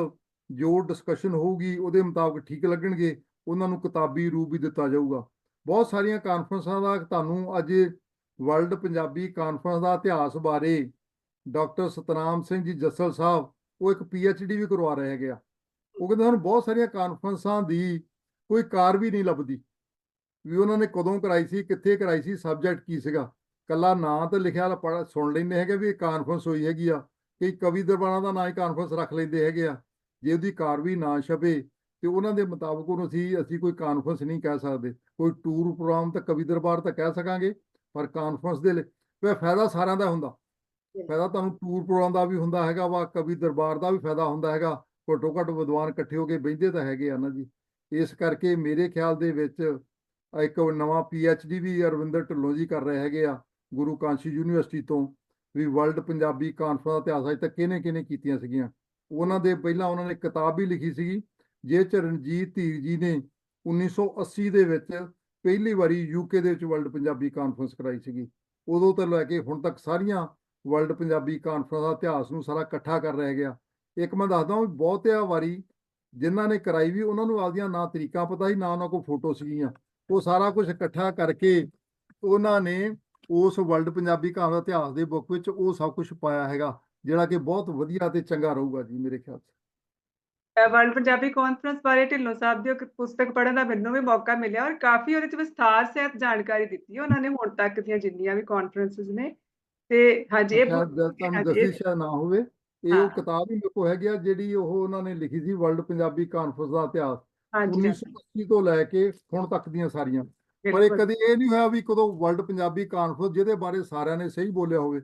ਜੋ ਡਿਸਕਸ਼ਨ ਹੋਊਗੀ ਉਹਦੇ ਮੁਤਾਬਕ ਠੀਕ ਲੱਗਣਗੇ। ਉਹਨਾਂ ਨੂੰ ਕਿਤਾਬੀ ਰੂਪ ਵੀ ਦਿੱਤਾ ਜਾਊਗਾ। ਬਹੁਤ ਸਾਰੀਆਂ ਕਾਨਫਰੰਸਾਂ ਦਾ ਤੁਹਾਨੂੰ ਅੱਜ ਵਰਲਡ ਪੰਜਾਬੀ ਕਾਨਫਰੰਸ ਦਾ ਇਤਿਹਾਸ ਬਾਰੇ ਡਾਕਟਰ ਸਤਨਾਮ ਸਿੰਘ ਜੀ ਜੱਸਲ ਸਾਹਿਬ, ਉਹ ਇੱਕ ਡੀ ਵੀ ਕਰਵਾ ਰਹੇ ਹੈਗੇ ਆ। ਉਹ ਕਹਿੰਦੇ ਸਾਨੂੰ ਬਹੁਤ ਸਾਰੀਆਂ ਕਾਨਫਰੰਸਾਂ ਦੀ ਕੋਈ ਕਾਰ ਵੀ ਨਹੀਂ ਲੱਭਦੀ। ਵੀ ਉਹਨਾਂ ਨੇ ਕਦੋਂ ਕਰਾਈ ਸੀ, ਕਿੱਥੇ ਕਰਾਈ ਸੀ ਸਬਜੈਕਟ ਕੀ ਸੀਗਾ। ਕੱਲਾ ਨਾਂ ਤਾਂ ਲਿਖਿਆ ਪੜ੍ਹ, ਸੁਣ ਲੈਂਦੇ ਹੈਗੇ ਵੀ ਇਹ ਕਾਨਫਰੰਸ ਹੋਈ ਹੈਗੀ ਆ। ਕਈ ਕਵੀ ਦਰਬਾਰਾਂ ਦਾ ਨਾਂ ਹੀ ਕਾਨਫਰੰਸ ਰੱਖ ਲੈਂਦੇ ਹੈਗੇ ਆ। ਜੇ ਉਹਦੀ ਕਾਰ ਵੀ ਨਾ ਛਪੇ ਤੇ ਉਹਨਾਂ ਦੇ ਮੁਤਾਬਕ ਉਹਨੂੰ ਅਸੀਂ ਅਸੀਂ ਕੋਈ ਕਾਨਫਰੰਸ ਨਹੀਂ ਕਹਿ ਸਕਦੇ। ਕੋਈ ਟੂਰ ਪ੍ਰੋਗਰਾਮ ਤਾਂ ਕਵੀ ਦਰਬਾਰ ਤਾਂ ਕਹਿ ਸਕਾਂਗੇ, ਪਰ ਕਾਨਫਰੰਸ ਦੇ ਲਈ ਵੀ ਫਾਇਦਾ ਸਾਰਿਆਂ ਦਾ ਹੁੰਦਾ। ਫਾਇਦਾ ਤੁਹਾਨੂੰ ਟੂਰ ਪ੍ਰੋਗਰਾਮ ਦਾ ਵੀ ਹੁੰਦਾ ਹੈਗਾ ਵਾ, ਕਵੀ ਦਰਬਾਰ ਦਾ ਵੀ ਫਾਇਦਾ ਹੁੰਦਾ ਹੈਗਾ। ਘੱਟੋ ਘੱਟ ਵਿਦਵਾਨ ਇਕੱਠੇ ਹੋ ਕੇ ਬਹਿੰਦੇ ਤਾਂ ਹੈਗੇ ਆ ਨਾ ਜੀ। ਇਸ ਕਰਕੇ ਮੇਰੇ ਖਿਆਲ ਦੇ ਵਿੱਚ ਇੱਕ ਨਵਾਂ ਡੀ ਵੀ ਅਰਵਿੰਦਰ ਢਿੱਲੋਂ ਜੀ ਕਰ ਰਹੇ ਹੈਗੇ ਆ, ਗੁਰੂ ਕਾਂਸ਼ੀ ਯੂਨੀਵਰਸਿਟੀ ਤੋਂ। ਵੀ ਵਰਲਡ ਪੰਜਾਬੀ ਕਾਨਫਰੰਸ ਦਾ ਇਤਿਹਾਸ ਅਜ ਤੱਕ ਕਿਹਨੇ ਕਿਹਨੇ ਕੀਤੀਆਂ ਸੀਗੀਆਂ। ਉਹਨਾਂ ਦੇ ਪਹਿਲਾਂ ਉਹਨਾਂ ਨੇ ਕਿਤਾਬ ਵੀ ਲਿਖੀ ਸੀਗੀ। ਜੇ ਚ ਰਣਜੀਤ ਧੀਰ ਜੀ ਨੇ 1980 ਦੇ ਵਿੱਚ ਪਹਿਲੀ ਵਾਰੀ ਯੂਕੇ ਦੇ ਵਿੱਚ ਵਰਲਡ ਪੰਜਾਬੀ ਕਾਨਫਰੰਸ ਕਰਾਈ ਸੀਗੀ, ਉਦੋਂ ਤੋਂ ਲੈ ਕੇ ਹੁਣ ਤੱਕ ਸਾਰੀਆਂ ਵਰਲਡ ਪੰਜਾਬੀ ਕਾਨਫਰੰਸ ਦਾ ਇਤਿਹਾਸ ਨੂੰ ਸਾਰਾ ਇਕੱਠਾ ਕਰ ਰਿਹਾ ਗਿਆ। ਇੱਕ ਮੈਂ ਦੱਸਦਾ ਵੀ ਬਹੁਤਿਆ ਵਾਰੀ ਜਿਨ੍ਹਾਂ ਨੇ ਕਰਾਈ ਵੀ, ਉਹਨਾਂ ਨੂੰ ਆਪਦੀਆਂ ਨਾ ਤਰੀਕਾ ਪਤਾ ਸੀ, ਨਾ ਉਹਨਾਂ ਕੋਲ ਫੋਟੋ ਸੀਗੀਆਂ। ਉਹ ਸਾਰਾ ਕੁਝ ਇਕੱਠਾ ਕਰਕੇ ਉਹਨਾਂ ਨੇ ਉਸ ਵਰਲਡ ਪੰਜਾਬੀ ਕਾਨਫਰੰਸ ਇਤਿਹਾਸ ਦੇ ਬੁੱਕ ਵਿੱਚ ਉਹ ਸਭ ਕੁਝ ਪਾਇਆ ਹੈਗਾ, ਜਿਹੜਾ ਕਿ ਬਹੁਤ ਵਧੀਆ ਤੇ ਚੰਗਾ ਰਹੂਗਾ ਜੀ ਮੇਰੇ ਖਿਆਲ 'ਚ। ਵਰਲਡ ਪੰਜਾਬੀ ਕਾਨਫਰੰਸ ਬਾਰੇ ਢਿੱਲੋਂ ਸਾਹਿਬ ਦੀ ਪੁਸਤਕ ਪੜ੍ਹਨ ਦਾ ਮੈਨੂੰ ਵੀ ਮੌਕਾ ਮਿਲਿਆ ਔਰ ਕਾਫੀ ਉਹਦੇ ਚ ਵਿਸਥਾਰ ਸਹਿਤ ਜਾਣਕਾਰੀ ਦਿੱਤੀ ਹੈ ਉਹਨਾਂ ਨੇ ਹੁਣ ਤੱਕ ਦੀਆਂ ਜਿੰਨੀਆਂ ਵੀ ਕਾਨਫਰੰਸਸ ਨੇ ਤੇ ਹਾਂਜੀ ਇਹ ਸ਼ਾਇਦ book- ਤੁਹਾਨੂੰ ਹਾਂਜੀ, ਦੱਸੀ ਇਹ- ਸ਼ਾਇਦ ਨਾ ਹੋਵੇ ਇਹ। ਉਹ ਕਿਤਾਬ ਹੀ ਮੇਰੇ ਕੋਲ ਹੈਗੀ ਆ ਜਿਹੜੀ ਉਹ ਉਹਨਾਂ ਨੇ ਲਿਖੀ ਸੀ ਵਰਲਡ ਪੰਜਾਬੀ ਕਾਨਫਰੰਸ ਦਾ ਇਤਿਹਾਸ ਹਾਂਜੀ 1980 ਤੋਂ ਲੈ ਕੇ ਹੁਣ ਤੱਕ ਦੀਆਂ ਸਾਰੀਆਂ ਪਰ ਇਹ। ਕਦੇ ਇਹ ਨਹੀਂ ਹੋਇਆ ਵੀ ਕਦੋਂ ਵਰਲਡ ਪੰਜਾਬੀ ਕਾਨਫਰੰਸ ਜਿਹਦੇ ਬਾਰੇ ਸਾਰਿਆਂ ਨੇ ਸਹੀ ਬੋਲਿਆ ਹੋਵੇ।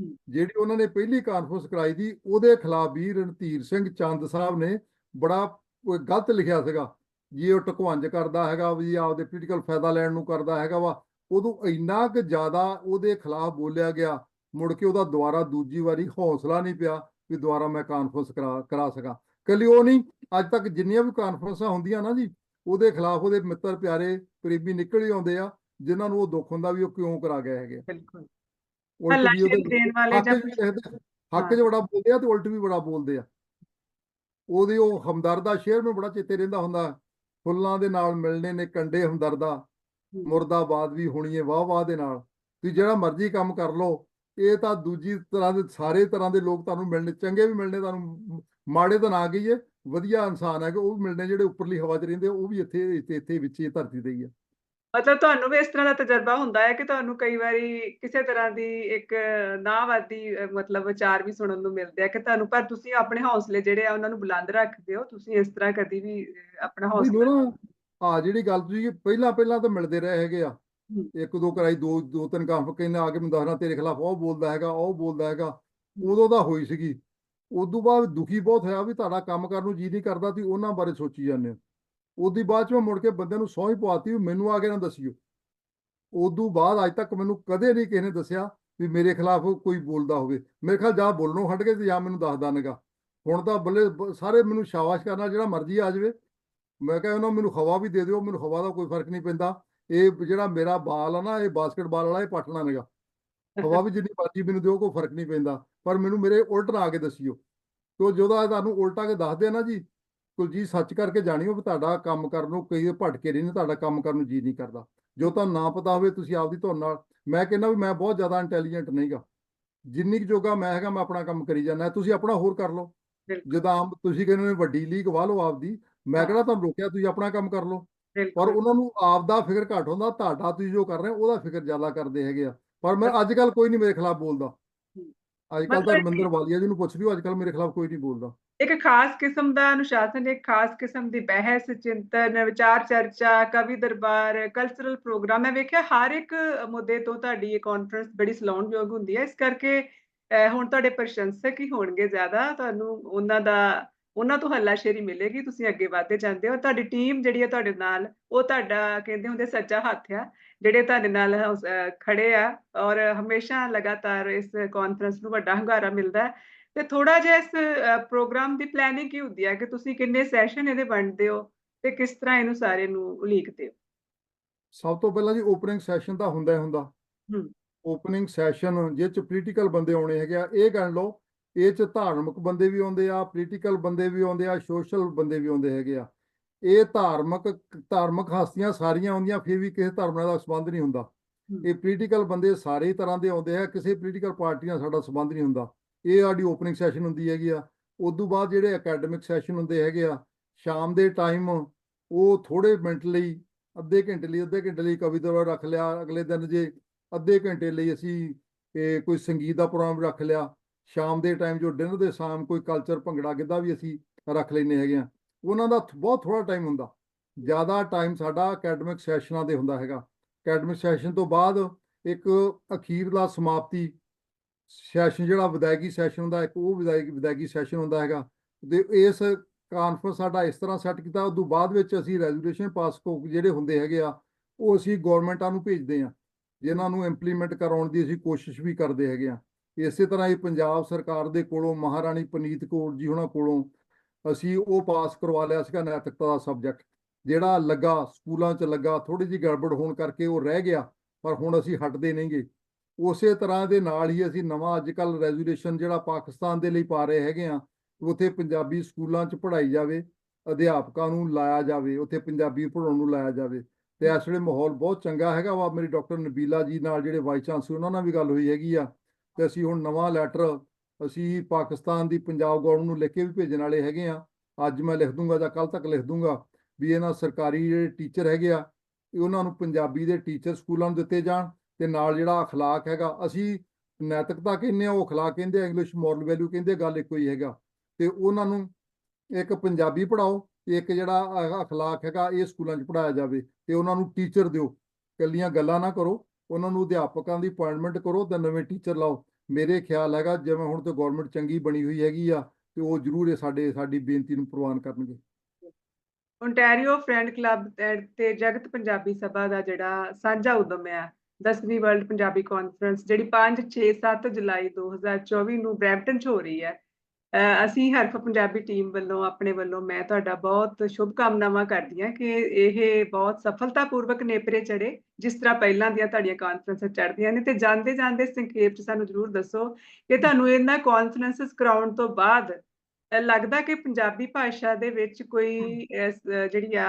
ਜਿਹੜੀ ਉਹਨਾਂ ਨੇ ਪਹਿਲੀ ਕਾਨਫਰੰਸ ਕਰਾਈ ਦੀ ਉਹਦੇ ਖਿਲਾਫ ਵੀ ਰਣਧੀਰ ਸਿੰਘ ਚੰਦ ਸਾਹਿਬ ਨੇ ਬੜਾ ਗਲਤ ਲਿਖਿਆ ਸੀਗਾ। ਜੇ ਉਹ ਟਕਵੰਜ ਕਰਦਾ ਹੈਗਾ, ਵੀ ਆਪਦੇ ਪੋਲੀਟੀਕਲ ਫਾਇਦਾ ਲੈਣ ਨੂੰ ਕਰਦਾ ਹੈਗਾ ਵਾ। ਉਦੋਂ ਇੰਨਾ ਕੁ ਜ਼ਿਆਦਾ ਉਹਦੇ ਖਿਲਾਫ ਬੋਲਿਆ ਗਿਆ, ਮੁੜ ਕੇ ਉਹਦਾ ਦੁਬਾਰਾ ਦੂਜੀ ਵਾਰੀ ਹੌਸਲਾ ਨਹੀਂ ਪਿਆ ਵੀ ਦੁਬਾਰਾ ਮੈਂ ਕਾਨਫਰੰਸ ਕਰਾ ਕਰਾ ਸਕਾਂ। ਕੱਲੀ ਉਹ ਨਹੀਂ, ਅੱਜ ਤੱਕ ਜਿੰਨੀਆਂ ਵੀ ਕਾਨਫਰੰਸਾਂ ਹੁੰਦੀਆਂ ਨਾ ਜੀ, ਉਹਦੇ ਖਿਲਾਫ ਉਹਦੇ ਮਿੱਤਰ ਪਿਆਰੇ, ਕਰੀਬੀ ਨਿਕਲ ਹੀ ਆਉਂਦੇ ਆ, ਜਿਨ੍ਹਾਂ ਨੂੰ ਉਹ ਦੁੱਖ ਹੁੰਦਾ ਵੀ ਉਹ ਕਿਉਂ ਕਰਾ ਗਏ ਹੈਗੇ। ਬਿਲਕੁਲ। ਉਲਟ ਵੀ ਉਹਦੇ ਹੱਕ 'ਚ ਹਾਂ। ਬੜਾ ਬੋਲਦੇ ਆ ਤੇ ਉਲਟ ਵੀ ਬੜਾ ਬੋਲਦੇ ਆ। ਉਹਦੇ ਉਹ ਹਮਦਰਦਾ ਸ਼ੇਰ ਨੂੰ ਬੜਾ ਚੇਤੇ ਰਹਿੰਦਾ ਹੁੰਦਾ। ਫੁੱਲਾਂ ਦੇ ਨਾਲ ਮਿਲਣੇ ਨੇ ਕੰਡੇ ਹਮਦਰਦਾ ਮੁਰਦਾਬਾਦ ਵੀ ਹੋਣੀ ਏ ਵਾਹ ਵਾਹ ਦੇ ਨਾਲ। ਤੁਸੀਂ ਜਿਹੜਾ ਮਰਜ਼ੀ ਕੰਮ ਕਰ ਲਓ। ਇਹ ਤਾਂ ਦੂਜੀ ਤਰ੍ਹਾਂ ਦੇ ਸਾਰੇ ਤਰ੍ਹਾਂ ਦੇ ਲੋਕ ਤੁਹਾਨੂੰ ਮਿਲਣੇ ਚੰਗੇ ਵੀ ਮਿਲਣੇ ਤੁਹਾਨੂੰ ਮਾੜੇ ਤਾਂ ਨਾ ਕਹੀਏ। ਵਧੀਆ ਇਨਸਾਨ ਹੈ ਕਿ ਉਹ ਵੀ ਮਿਲਣੇ ਜਿਹੜੇ ਉੱਪਰਲੀ ਹਵਾ 'ਚ ਰਹਿੰਦੇ ਉਹ ਵੀ ਇੱਥੇ ਇੱਥੇ ਇੱਥੇ ਵਿੱਚ ਹੀ ਧਰਤੀ ਤੇ ਹੀ ਆ। ਮਤਲਬ ਤੁਹਾਨੂੰ ਵੀ ਇਸ ਤਰ੍ਹਾਂ ਦਾ ਤਜਰਬਾ ਹੁੰਦਾ ਹੈ ਕਿ ਤੁਹਾਨੂੰ ਕਈ ਵਾਰੀ ਕਿਸੇ ਤਰ੍ਹਾਂ ਦੀ ਇੱਕ ਨਾਵਾਦੀ ਮਤਲਬ ਵਿਚਾਰ ਵੀ ਸੁਣਨ ਨੂੰ ਮਿਲਦੇ ਆ ਕਿ ਤੁਹਾਨੂੰ ਪਰ ਤੁਸੀਂ ਆਪਣੇ ਹੌਸਲੇ ਜਿਹੜੇ ਆ ਉਹਨਾਂ ਨੂੰ ਬੁਲੰਦ ਰੱਖਦੇ ਹੋ ਤੁਸੀਂ ਇਸ ਤਰ੍ਹਾਂ ਕਦੀ ਵੀ ਆਪਣਾ ਹੌਸਲਾ ਆ ਜਿਹੜੀ ਗੱਲ ਤੁਸੀਂ ਪਹਿਲਾਂ ਪਹਿਲਾਂ ਤਾਂ ਮਿਲਦੇ ਰਹੇ ਹੈਗੇ ਆ। ਹੂੰ। ਇੱਕ ਦੋ ਕਰਾਈ ਦੋ ਦੋ ਤਿੰਨ ਕੰਮ ਕਹਿੰਦੇ ਆ ਕੇ ਦੱਸਣਾ ਤੇਰੇ ਖਿਲਾਫ ਉਹ ਬੋਲਦਾ ਹੈਗਾ ਉਹ ਬੋਲਦਾ ਹੈਗਾ। ਉਦੋਂ ਤਾਂ ਹੋਈ ਸੀਗੀ। ਉਦੋਂ ਬਾਅਦ ਦੁਖੀ ਬਹੁਤ ਹੋਇਆ ਵੀ ਤੁਹਾਡਾ ਕੰਮ ਕਰਨ ਨੂੰ ਜੀ ਨਹੀਂ ਕਰਦਾ ਤੁਸੀਂ ਉਹਨਾਂ ਬਾਰੇ ਸੋਚੀ ਜਾਂਦੇ ਹੋ। ਉਦੋਂ ਬਾਅਦ ਚ ਮੈਂ ਮੁੜ ਕੇ ਬੰਦੇ ਨੂੰ ਸਹੁੰ ਹੀ ਪਵਾਤੀ ਮੈਨੂੰ ਆ ਕੇ ਨਾ ਦੱਸਿਓ। ਉਦੋਂ ਬਾਅਦ ਅੱਜ ਤੱਕ ਮੈਨੂੰ ਕਦੇ ਨਹੀਂ ਕਿਸੇ ਨੇ ਦੱਸਿਆ ਵੀ ਮੇਰੇ ਖਿਲਾਫ ਕੋਈ ਬੋਲਦਾ ਹੋਵੇ। ਮੇਰੇ ਖਿਆਲ ਜਾਂ ਬੋਲਣੋਂ ਹਟ ਗਏ ਤੇ ਜਾਂ ਮੈਨੂੰ ਦੱਸਦਾ ਨਹੀਂਗਾ। ਹੁਣ ਤਾਂ ਬੱਲੇ ਸਾਰੇ ਮੈਨੂੰ ਸ਼ਾਬਾਸ਼ ਕਰਨਾ ਜਿਹੜਾ ਮਰਜ਼ੀ ਆ ਜਾਵੇ। ਮੈਂ ਕਿਹਾ ਉਹਨਾਂ ਮੈਨੂੰ ਹਵਾ ਵੀ ਦੇ ਦਿਓ, ਮੈਨੂੰ ਹਵਾ ਦਾ ਕੋਈ ਫ਼ਰਕ ਨਹੀਂ ਪੈਂਦਾ। ਇਹ ਜਿਹੜਾ ਮੇਰਾ ਬਾਲ ਆ ਨਾ, ਇਹ ਬਾਸਕਟਬਾਲ ਵਾਲਾ, ਇਹ ਪਟਣਾ ਨਹੀਂਗਾ। ਹਵਾ ਵੀ ਜਿੰਨੀ ਮਰਜ਼ੀ ਮੈਨੂੰ ਦਿਓ, ਕੋਈ ਫ਼ਰਕ ਨਹੀਂ ਪੈਂਦਾ। ਪਰ ਮੈਨੂੰ ਮੇਰੇ ਉਲਟ ਨਾ ਆ ਕੇ ਦੱਸਿਓ। ਤੋ ਜਦੋਂ ਇਹ ਤੁਹਾਨੂੰ ਉਲਟਾ ਕੇ ਦੱਸਦੇ ਆ ਨਾ ਜੀ ਕੁਲਜੀਤ ਸੱਚ ਕਰਕੇ ਜਾਣਿਓ ਵੀ ਤੁਹਾਡਾ ਕੰਮ ਕਰਨ ਨੂੰ ਕਈ ਭਟਕੇ ਨਹੀਂ ਤੁਹਾਡਾ ਕੰਮ ਕਰਨ ਨੂੰ ਜੀ ਨਹੀਂ ਕਰਦਾ। ਜੋ ਤੁਹਾਨੂੰ ਨਾ ਪਤਾ ਹੋਵੇ ਤੁਸੀਂ ਆਪਦੀ ਧੁਨ ਨਾਲ ਮੈਂ ਕਹਿੰਦਾ ਵੀ ਮੈਂ ਬਹੁਤ ਜ਼ਿਆਦਾ ਇੰਟੈਲੀਜੈਂਟ ਨਹੀਂਗਾ ਜਿੰਨੀ ਕੁ ਜੋਗਾ ਮੈਂ ਹੈਗਾ ਮੈਂ ਆਪਣਾ ਕੰਮ ਕਰੀ ਜਾਂਦਾ। ਤੁਸੀਂ ਆਪਣਾ ਹੋਰ ਕਰ ਲਓ। ਜਦੋਂ ਤੁਸੀਂ ਕਹਿੰਦੇ ਨੇ ਵੱਡੀ ਲੀਗ ਵਾਹ ਲਓ ਆਪਦੀ ਮੈਂ ਹਾਂ। ਕਿਹੜਾ ਤੁਹਾਨੂੰ ਰੋਕਿਆ ਤੁਸੀਂ ਆਪਣਾ ਕੰਮ ਕਰ ਲਓ। ਪਰ ਉਹਨਾਂ ਨੂੰ ਆਪ ਦਾ ਫਿਕਰ ਘੱਟ ਹੁੰਦਾ ਤੁਹਾਡਾ ਤੁਸੀਂ ਜੋ ਕਰ ਰਹੇ ਹੋ ਉਹਦਾ ਫਿਕਰ ਜ਼ਿਆਦਾ ਕਰਦੇ ਹੈਗੇ ਆ। ਪਰ ਮੈਂ ਅੱਜ ਕੱਲ ਕੋਈ ਨਹੀਂ ਮੇਰੇ ਖਿਲਾਫ ਬੋਲਦਾ। ਅੱਜ ਕੱਲ ਤਾਂ ਰਮਿੰਦਰ ਵਾਲੀਆ ਜੀ ਨੂੰ ਪੁੱਛ ਲਿਓ ਅੱਜ ਕੱਲ ਮੇਰੇ ਖਿਲਾਫ ਕੋਈ ਨਹੀਂ ਬੋਲਦਾ। ਇੱਕ ਖਾਸ ਕਿਸਮ ਦਾ ਅਨੁਸ਼ਾਸਨ ਇੱਕ ਖਾਸ ਕਿਸਮ ਦੀ ਬਹਿਸ ਚਿੰਤਨ ਵਿਚਾਰ ਚਰਚਾ ਕਵੀ ਦਰਬਾਰ ਕਲਚਰਲ ਪ੍ਰੋਗਰਾਮ ਮੈਂ ਵੇਖਿਆ ਹਰ ਇੱਕ ਮੁੱਦੇ ਤੋਂ ਤੁਹਾਡੀ ਇਹ ਕਾਨਫਰੰਸ ਬੜੀ ਸਲਾਹੁਣਯੋਗ ਹੁੰਦੀ ਹੈ। ਇਸ ਕਰਕੇ ਹੁਣ ਤੁਹਾਡੇ ਪ੍ਰਸ਼ੰਸਕ ਹੀ ਹੋਣਗੇ ਜ਼ਿਆਦਾ। ਤੁਹਾਨੂੰ ਉਹਨਾਂ ਦਾ ਉਹਨਾਂ ਤੋਂ ਹੱਲਾਸ਼ੇਰੀ ਮਿਲੇਗੀ। ਤੁਸੀਂ ਅੱਗੇ ਵਧਦੇ ਜਾਂਦੇ ਹੋ। ਤੁਹਾਡੀ ਟੀਮ ਜਿਹੜੀ ਹੈ ਤੁਹਾਡੇ ਨਾਲ ਉਹ ਤੁਹਾਡਾ ਕਹਿੰਦੇ ਹੁੰਦੇ ਸੱਚਾ ਹੱਥ ਆ। ਜਿਹੜੇ ਤੁਹਾਡੇ ਨਾਲ ਖੜੇ ਆ ਔਰ ਹਮੇਸ਼ਾ ਲਗਾਤਾਰ ਇਸ ਕਾਨਫਰੰਸ ਨੂੰ ਵੱਡਾ ਹੁੰਗਾਰਾ ਮਿਲਦਾ ਹੈ ਤੇ ਥੋੜਾ ਜਿਹਾ ਇਸ ਪ੍ਰੋਗਰਾਮ ਦੀ ਪਲੈਨਿੰਗ ਕੀ ਹੁੰਦੀ ਹੈ ਕਿ ਤੁਸੀਂ ਕਿੰਨੇ ਸੈਸ਼ਨ ਇਹਦੇ ਵੰਡਦੇ ਹੋ ਤੇ ਕਿਸ ਤਰ੍ਹਾਂ ਇਹਨੂੰ ਸਾਰੇ ਨੂੰ ਉਲੀਕਦੇ ਹੋ? ਸਭ ਤੋਂ ਪਹਿਲਾਂ ਜੀ ਓਪਨਿੰਗ ਸੈਸ਼ਨ ਤਾਂ ਹੁੰਦਾ ਹੀ ਹੁੰਦਾ। ਹੂੰ। ਓਪਨਿੰਗ ਸੈਸ਼ਨ ਜਿਹ ਚ ਪੋਲੀਟੀਕਲ ਬੰਦੇ ਆਉਣੇ ਹੈਗੇ ਆ ਇਹ ਗੱਲ ਲਓ ਇਹ ਚ ਧਾਰਮਿਕ ਬੰਦੇ ਵੀ ਆਉਂਦੇ ਆ ਪੋਲੀਟੀਕਲ ਬੰਦੇ ਵੀ ਆਉਂਦੇ ਆ ਸੋਸ਼ਲ ਬੰਦੇ ਵੀ ਆਉਂਦੇ ਹੈਗੇ ਆ। ਇਹ ਧਾਰਮਿਕ ਧਾਰਮਿਕ ਹਸਤੀਆਂ ਸਾਰੀਆਂ ਹੁੰਦੀਆਂ ਫਿਰ ਵੀ ਕਿਸੇ ਧਰਮ ਨਾਲ ਦਾ ਸੰਬੰਧ ਨਹੀਂ ਹੁੰਦਾ। ਇਹ ਪੋਲੀਟੀਕਲ ਬੰਦੇ ਸਾਰੇ ਤਰ੍ਹਾਂ ਦੇ ਆਉਂਦੇ ਆ ਕਿਸੇ ਪੋਲੀਟੀਕਲ ਪਾਰਟੀ ਨਾਲ ਸਾਡਾ ਸੰਬੰਧ ਨਹੀਂ ਹੁੰਦਾ। ਇਹ ਸਾਡੀ ਓਪਨਿੰਗ ਸੈਸ਼ਨ ਹੁੰਦੀ ਹੈਗੀ ਆ। ਉਦੋਂ ਬਾਅਦ ਜਿਹੜੇ ਅਕੈਡਮਿਕ ਸੈਸ਼ਨ ਹੁੰਦੇ ਹੈਗੇ ਆ ਸ਼ਾਮ ਦੇ ਟਾਈਮ ਉਹ ਥੋੜੇ ਮਿੰਟ ਲਈ ਅੱਧੇ ਘੰਟੇ ਲਈ ਅੱਧੇ ਘੰਟੇ ਲਈ ਕਵਿਤਾ ਰੱਖ ਲਿਆ ਅਗਲੇ ਦਿਨ ਜੇ ਅੱਧੇ ਘੰਟੇ ਲਈ ਅਸੀਂ ਇਹ ਕੋਈ ਸੰਗੀਤ ਦਾ ਪ੍ਰੋਗਰਾਮ ਰੱਖ ਲਿਆ ਸ਼ਾਮ ਦੇ ਟਾਈਮ ਜੋ ਡਿਨਰ ਦੇ ਸ਼ਾਮ ਕੋਈ ਕਲਚਰ ਭੰਗੜਾ ਗਿੱਧਾ ਵੀ ਅਸੀਂ ਰੱਖ ਲੈਨੇ ਹੈਗੇ ਆ। ਉਹਨਾਂ ਦਾ ਬਹੁਤ ਥੋੜਾ ਟਾਈਮ ਹੁੰਦਾ। ਜ਼ਿਆਦਾ ਟਾਈਮ ਸਾਡਾ ਅਕੈਡਮਿਕ ਸੈਸ਼ਨਾਂ ਦੇ ਹੁੰਦਾ ਹੈਗਾ। ਅਕੈਡਮਿਕ ਸੈਸ਼ਨ ਤੋਂ ਬਾਅਦ ਇੱਕ ਅਖੀਰਲਾ ਸਮਾਪਤੀ ਸੈਸ਼ਨ ਜਿਹੜਾ ਵਿਦਾਇਗੀ ਸੈਸ਼ਨ ਹੁੰਦਾ, ਇੱਕ ਉਹ ਵਿਦਾਇਗੀ ਵਿਦਾਇਗੀ ਸੈਸ਼ਨ ਹੁੰਦਾ ਹੈਗਾ। ਤੇ ਇਸ ਕਾਨਫਰੰਸ ਸਾਡਾ ਇਸ ਤਰ੍ਹਾਂ ਸੈੱਟ ਕੀਤਾ। ਉਦੋਂ ਬਾਅਦ ਵਿੱਚ ਅਸੀਂ ਰੈਜ਼ੋਲੂਸ਼ਨ ਪਾਸ ਕੋ ਜਿਹੜੇ ਹੁੰਦੇ ਹੈਗੇ ਆ, ਉਹ ਅਸੀਂ ਗਵਰਨਮੈਂਟਾਂ ਨੂੰ ਭੇਜਦੇ ਆ। ਜਿਨ੍ਹਾਂ ਨੂੰ ਇੰਪਲੀਮੈਂਟ ਕਰਾਉਣ ਦੀ ਅਸੀਂ ਕੋਸ਼ਿਸ਼ ਵੀ ਕਰਦੇ ਹੈਗੇ ਆ। ਇਸੇ ਤਰ੍ਹਾਂ ਹੀ ਪੰਜਾਬ ਸਰਕਾਰ ਦੇ ਕੋਲੋਂ ਮਹਾਰਾਣੀ ਪਨੀਤ ਕੌਰ ਜੀ ਉਹਨਾਂ ਕੋਲੋਂ ਅਸੀਂ ਉਹ ਪਾਸ ਕਰਵਾ ਲਿਆ ਸੀਗਾ ਨੈਤਿਕਤਾ ਦਾ ਸਬਜੈਕਟ ਜਿਹੜਾ ਲੱਗਾ, ਸਕੂਲਾਂ 'ਚ ਲੱਗਾ ਥੋੜੀ ਜਿਹੀ ਗੜਬੜ ਹੋਣ ਕਰਕੇ ਉਹ ਰਹਿ ਗਿਆ, ਪਰ ਹੁਣ ਅਸੀਂ ਹਟਦੇ ਨਹੀਂਗੇ ਉਸੇ ਤਰ੍ਹਾਂ ਦੇ ਨਾਲ ਹੀ ਅਸੀਂ ਨਵਾਂ ਅੱਜ ਕੱਲ ਰੈਜ਼ੋਲੂਸ਼ਨ ਜਿਹੜਾ ਪਾਕਿਸਤਾਨ ਦੇ ਲਈ ਪਾ ਰਹੇ ਹੈਗੇ ਆ, ਉੱਥੇ ਪੰਜਾਬੀ ਸਕੂਲਾਂ 'ਚ ਪੜ੍ਹਾਈ ਜਾਵੇ, ਅਧਿਆਪਕਾਂ ਨੂੰ ਲਾਇਆ ਜਾਵੇ, ਉੱਥੇ ਪੰਜਾਬੀ ਪੜ੍ਹਾਉਣ ਨੂੰ ਲਾਇਆ ਜਾਵੇ। ਤੇ ਇਸ ਵੇਲੇ ਮਾਹੌਲ ਬਹੁਤ ਚੰਗਾ ਹੈਗਾ ਵਾ, ਮੇਰੀ ਡਾਕਟਰ ਨਬੀਲਾ ਜੀ ਨਾਲ ਜਿਹੜੇ ਵਾਈਸ ਚਾਂਸਲਰ ਉਹਨਾਂ ਨਾਲ ਵੀ ਗੱਲ ਹੋਈ ਹੈਗੀ ਆ। ਤੇ ਅਸੀਂ ਹੁਣ ਨਵਾਂ ਲੈਟਰ ਅਸੀਂ ਪਾਕਿਸਤਾਨ ਦੀ ਪੰਜਾਬ ਗਵਰਨਮੈਂਟ ਨੂੰ ਲਿਖ ਕੇ ਵੀ ਭੇਜਣ ਵਾਲੇ ਹੈਗੇ ਆ ਅੱਜ ਮੈਂ ਲਿਖ ਦੂੰਗਾ ਜਾਂ ਕੱਲ ਤੱਕ ਲਿਖ ਦੂੰਗਾ ਵੀ ਇਹਨਾਂ ਸਰਕਾਰੀ ਜਿਹੜੇ ਟੀਚਰ ਹੈਗੇ ਆ ਇਹ ਉਹਨਾਂ ਨੂੰ ਪੰਜਾਬੀ ਦੇ ਟੀਚਰ ਸਕੂਲਾਂ ਨੂੰ ਦਿੱਤੇ ਜਾਣ ਤੇ ਨਾਲ ਜਿਹੜਾ اخلاق ਹੈਗਾ ਅਸੀਂ ਨੈਤਿਕਤਾ ਕਹਿੰਦੇ ਆ ਉਹ اخلاق ਕਹਿੰਦੇ ਆ ਇੰਗਲਿਸ਼ ਮੋਰਲ ਵੈਲਿਊ ਕਹਿੰਦੇ ਆ, ਗੱਲ ਇੱਕੋ ਹੀ ਹੈਗਾ ਤੇ ਉਹਨਾਂ ਨੂੰ ਇੱਕ ਪੰਜਾਬੀ ਪੜਾਓ ਤੇ ਇੱਕ ਜਿਹੜਾ ਅ- اخلاق ਹੈਗਾ ਇਹ ਸਕੂਲਾਂ 'ਚ ਪੜਾਇਆ ਜਾਵੇ ਤੇ ਉਹਨਾਂ ਨੂੰ ਟੀਚਰ ਦਿਓ ਕੱਲੀਆਂ ਗੱਲਾਂ ਨਾ ਕਰੋ ਉਹਨਾਂ ਨੂੰ ਅਧਿਆਪਕਾਂ ਦੀ ਅਪਾਇੰਟਮੈਂਟ ਕਰੋ ਤੇ ਨਵੇਂ ਟੀਚਰ ਲਾਓ ਮੇਰੇ ਖਿਆਲ ਹੈਗਾ ਜਿਵੇਂ ਹੁਣ ਤੇ ਗਵਰਨਮੈਂਟ ਚੰਗੀ ਬਣੀ ਹੋਈ ਹੈਗੀ ਆ ਤੇ ਉਹ ਜ਼ਰੂਰ ਇਹ ਸਾਡੇ, ਸਾਡੀ ਬੇਨਤੀ ਨੂੰ ਪ੍ਰਵਾਨ ਕਰਨਗੇ। ਓਨਟਾਰੀਓ ਫਰੈਂਡ ਕਲੱਬ ਤੇ ਜਗਤ ਪੰਜਾਬੀ ਸਭਾ ਦਾ ਜਿਹੜਾ ਸਾਂਝਾ ਉਦਮ ਹੈ 10ਵੀਂ ਵਰਲਡ ਪੰਜਾਬੀ ਕਾਨਫਰੰਸ ਜਿਹੜੀ 5 6 7 ਜੁਲਾਈ 2024 ਨੂੰ ਬਰੈਂਪਟਨ 'ਚ ਹੋ ਰਹੀ ਹੈ। ਅਸੀਂ ਹਰਫ ਪੰਜਾਬੀ ਟੀਮ ਵੱਲੋਂ, ਆਪਣੇ ਵੱਲੋਂ ਮੈਂ ਤੁਹਾਡਾ ਬਹੁਤ ਸ਼ੁਭ ਕਾਮਨਾਵਾਂ ਕਰਦੀ ਹਾਂ ਕਿ ਇਹ ਬਹੁਤ ਸਫਲਤਾਪੂਰਵਕ ਨੇਪਰੇ ਚੜੇ ਜਿਸ ਤਰ੍ਹਾਂ ਪਹਿਲਾਂ ਦੀਆਂ ਤੁਹਾਡੀਆਂ ਕਾਨਫਰੰਸਾਂ ਚੜ੍ਹਦੀਆਂ ਨੇ ਤੇ ਜਾਂਦੇ ਜਾਂਦੇ ਸੰਖੇਪ 'ਚ ਸਾਨੂੰ ਜ਼ਰੂਰ ਦੱਸੋ ਕਿ ਤੁਹਾਨੂੰ ਇਹਨਾਂ ਕਾਨਫਰੰਸਸ ਕਰਾਉਣ ਤੋਂ ਬਾਅਦ ਲੱਗਦਾ ਕਿ ਪੰਜਾਬੀ ਭਾਸ਼ਾ ਦੇ ਵਿੱਚ ਕੋਈ ਜਿਹੜੀ ਆ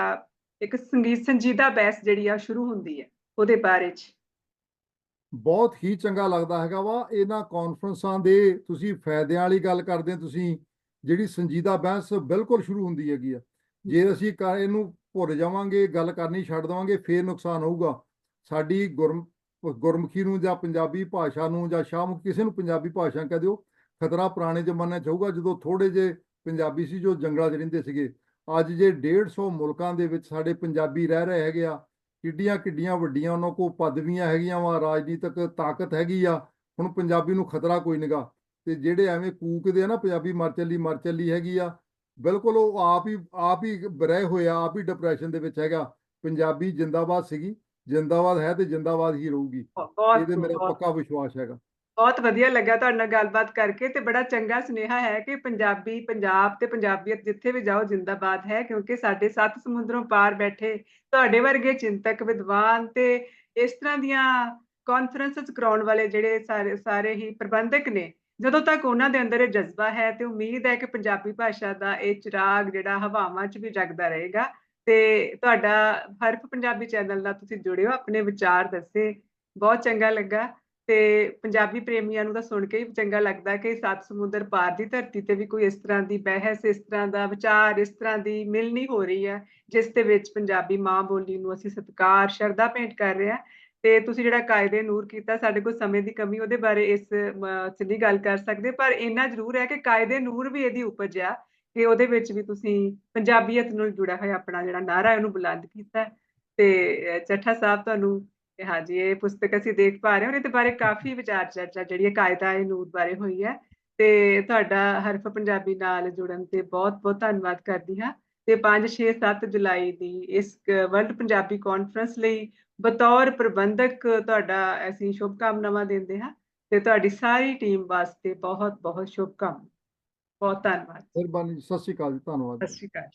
ਇੱਕ ਸੰਗੀਤ ਸੰਜੀਦਾ ਬਹਿਸ ਜਿਹੜੀ ਆ ਸ਼ੁਰੂ ਹੁੰਦੀ ਹੈ ਉਹਦੇ ਬਾਰੇ ਚ? ਬਹੁਤ ਹੀ ਚੰਗਾ ਲੱਗਦਾ ਹੈਗਾ ਵਾ। ਇਹਨਾਂ ਕਾਨਫਰੰਸਾਂ ਦੇ ਤੁਸੀਂ ਫਾਇਦਿਆਂ ਵਾਲੀ ਗੱਲ ਕਰਦੇ ਤੁਸੀਂ ਜਿਹੜੀ ਸੰਜੀਦਾ ਬਹਿਸ ਬਿਲਕੁਲ ਸ਼ੁਰੂ ਹੁੰਦੀ ਹੈਗੀ ਆ। ਜੇ ਅਸੀਂ ਕ- ਇਹਨੂੰ ਭੁੱਲ ਜਾਵਾਂਗੇ, ਗੱਲ ਕਰਨੀ ਛੱਡ ਦੇਵਾਂਗੇ, ਫੇਰ ਨੁਕਸਾਨ ਹੋਊਗਾ। ਸਾਡੀ ਗੁਰਮ, ਗੁਰਮੁਖੀ ਨੂੰ ਜਾਂ ਪੰਜਾਬੀ ਭਾਸ਼ਾ ਨੂੰ ਜਾਂ ਸ਼ਾਹਮੁਖੀ, ਕਿਸੇ ਨੂੰ ਪੰਜਾਬੀ ਭਾਸ਼ਾ ਕਹਿ ਦਿਓ, ਖਤਰਾ ਪੁਰਾਣੇ ਜ਼ਮਾਨੇ 'ਚ ਹੋਊਗਾ। ਜਦੋਂ ਥੋੜੇ ਜੇ ਪੰਜਾਬੀ ਸੀ ਜੋ ਜੰਗਲਾਂ 'ਚ ਰਹਿੰਦੇ ਸੀਗੇ, ਅੱਜ ਜੇ 150 ਮੁਲਕਾਂ ਦੇ ਵਿੱਚ ਸਾਡੇ ਪੰਜਾਬੀ ਰਹਿ ਰਹੇ ਹੈਗੇ ਆ ਕਿੱਡੀਆਂ ਕਿੱਡੀਆਂ ਵੱਡੀਆਂ ਉਹਨਾਂ ਕੋਲ ਪਦਵੀਆਂ ਹੈਗੀਆਂ ਵਾ ਰਾਜਨੀਤਿਕ ਤਾਕਤ ਹੈਗੀ ਆ ਹੁਣ ਪੰਜਾਬੀ ਨੂੰ ਖਤਰਾ ਕੋਈ ਨਿਗਾ। ਤੇ ਜਿਹੜੇ ਐਵੇਂ ਕੂਕਦੇ ਆ ਨਾ ਪੰਜਾਬੀ ਮਰ ਚੱਲੀ ਮਰ ਚੱਲੀ ਹੈਗੀ ਆ ਬਿਲਕੁਲ ਉਹ ਆਪ ਹੀ ਆਪ ਹੀ ਰਹਿ ਹੋਇਆ ਆਪ ਹੀ ਡਿਪਰੈਸ਼ਨ ਦੇ ਵਿੱਚ ਹੈਗਾ। ਪੰਜਾਬੀ ਜਿੰਦਾਬਾਦ ਸੀਗੀ ਜਿੰਦਾਬਾਦ ਹੈ ਤੇ ਜਿੰਦਾਬਾਦ ਹੀ ਰਹੂਗੀ। ਇਹਦੇ ਮੇਰਾ ਪੱਕਾ ਵਿਸ਼ਵਾਸ ਹੈਗਾ। ਬਹੁਤ ਵਧੀਆ ਲੱਗਾ ਤੁਹਾਡੇ ਨਾਲ ਗੱਲਬਾਤ ਕਰਕੇ ਤੇ ਬੜਾ ਚੰਗਾ ਸੁਨੇਹਾ ਹੈ ਕਿ ਪੰਜਾਬੀ, ਪੰਜਾਬ ਤੇ ਪੰਜਾਬੀਅਤ ਜਿੱਥੇ ਵੀ ਜਾਓ ਜਿੰਦਾਬਾਦ ਹੈ, ਕਿਉਂਕਿ ਸਾਡੇ ਸੱਤ ਸਮੁੰਦਰੋਂ ਪਾਰ ਬੈਠੇ ਤੁਹਾਡੇ ਵਰਗੇ ਚਿੰਤਕ, ਵਿਦਵਾਨ ਤੇ ਇਸ ਤਰ੍ਹਾਂ ਦੀਆਂ ਕਾਨਫਰੰਸਸ ਕਰਾਉਣ ਵਾਲੇ ਜਿਹੜੇ ਸਾਰੇ ਸਾਰੇ ਹੀ ਪ੍ਰਬੰਧਕ ਨੇ, ਜਦੋਂ ਤੱਕ ਉਹਨਾਂ ਦੇ ਅੰਦਰ ਇਹ ਜਜ਼ਬਾ ਹੈ ਤੇ ਉਮੀਦ ਹੈ ਕਿ ਪੰਜਾਬੀ ਭਾਸ਼ਾ ਦਾ ਇਹ ਚਿਰਾਗ ਜਿਹੜਾ ਹਵਾਵਾਂ 'ਚ ਵੀ ਜਗਦਾ ਰਹੇਗਾ ਤੇ ਤੁਹਾਡਾ ਹਰਫ ਪੰਜਾਬੀ ਚੈਨਲ ਨਾਲ ਤੁਸੀਂ ਜੁੜਿਓ, ਆਪਣੇ ਵਿਚਾਰ ਦੱਸੇ, ਬਹੁਤ ਚੰਗਾ ਲੱਗਾ। ਤੇ ਪੰਜਾਬੀ ਪ੍ਰੇਮੀਆਂ ਨੂੰ ਤਾਂ ਸੁਣ ਕੇ ਹੀ ਚੰਗਾ ਲੱਗਦਾ ਕਿ ਸੱਤ ਸਮੁੰਦਰ ਪਾਰ ਦੀ ਧਰਤੀ ਤੇ ਵੀ ਕੋਈ ਇਸ ਤਰ੍ਹਾਂ ਦੀ ਬਹਿਸ ਇਸ ਤਰ੍ਹਾਂ ਦਾ ਵਿਚਾਰ ਇਸ ਤਰ੍ਹਾਂ ਦੀ ਮਿਲਣੀ ਹੋ ਰਹੀ ਹੈ ਜਿਸ ਦੇ ਵਿੱਚ ਪੰਜਾਬੀ ਮਾਂ ਬੋਲੀ ਨੂੰ ਅਸੀਂ ਸਤਿਕਾਰ ਸ਼ਰਧਾ ਭੇਂਟ ਕਰ ਰਹੇ ਹਾਂ। ਤੇ ਤੁਸੀਂ ਜਿਹੜਾ ਕਾਇਦੇ ਨੂਰ ਕੀਤਾ ਸਾਡੇ ਕੋਲ ਸਮੇਂ ਦੀ ਕਮੀ ਉਹਦੇ ਬਾਰੇ ਇਸ ਅਮ, ਗੱਲ ਕਰ ਸਕਦੇ ਪਰ ਇੰਨਾ ਜ਼ਰੂਰ ਹੈ ਕਿ ਕਾਇਦੇ ਨੂਰ ਵੀ ਇਹਦੀ ਉਪਜ ਆ ਕਿ ਉਹਦੇ ਵਿੱਚ ਵੀ ਤੁਸੀਂ ਪੰਜਾਬੀਅਤ ਨਾਲ ਜੁੜਿਆ ਹੋਇਆ ਆਪਣਾ ਜਿਹੜਾ ਨਾਰਾ ਹੈ ਉਹਨੂੰ ਬੁਲੰਦ ਕੀਤਾ ਤੇ ਚੱਠਾ ਸਾਹਿਬ ਤੁਹਾਨੂੰ ਹਾਂਜੀ ਇਹ ਪੁਸਤਕ ਅਸੀਂ ਦੇਖ ਪਾ ਰਹੇ ਹਾਂ ਔਰ ਇਹਦੇ ਬਾਰੇ ਕਾਫੀ ਵਿਚਾਰ ਚਰਚਾ ਜਿਹੜੀ ਹੈ ਕਾਇਦਾ ਇਹ ਨੂਰ ਬਾਰੇ ਹੋਈ ਹੈ ਤੇ ਤੁਹਾਡਾ ਹਰਫ ਪੰਜਾਬੀ ਨਾਲ ਜੁੜਨ ਤੇ ਬਹੁਤ ਬਹੁਤ ਧੰਨਵਾਦ ਕਰਦੀ ਹਾਂ ਤੇ 5 6 7 ਜੁਲਾਈ ਦੀ ਇਸ ਵਰਲਡ ਪੰਜਾਬੀ ਕਾਨਫਰੰਸ ਲਈ ਬਤੌਰ ਪ੍ਰਬੰਧਕ ਤੁਹਾਡਾ ਅਸੀਂ ਸ਼ੁਭ ਕਾਮਨਾਵਾਂ ਦਿੰਦੇ ਹਾਂ ਤੇ ਤੁਹਾਡੀ ਸਾਰੀ ਟੀਮ ਵਾਸਤੇ ਬਹੁਤ ਬਹੁਤ ਸ਼ੁਭ ਕਾਮਨਾ ਬਹੁਤ ਧੰਨਵਾਦ। ਮਿਹਰਬਾਨੀ ਸਤਿ ਸ਼੍ਰੀ ਅਕਾਲ ਜੀ ਧੰਨਵਾਦ। ਸਤਿ ਸ਼੍ਰੀ ਅਕਾਲ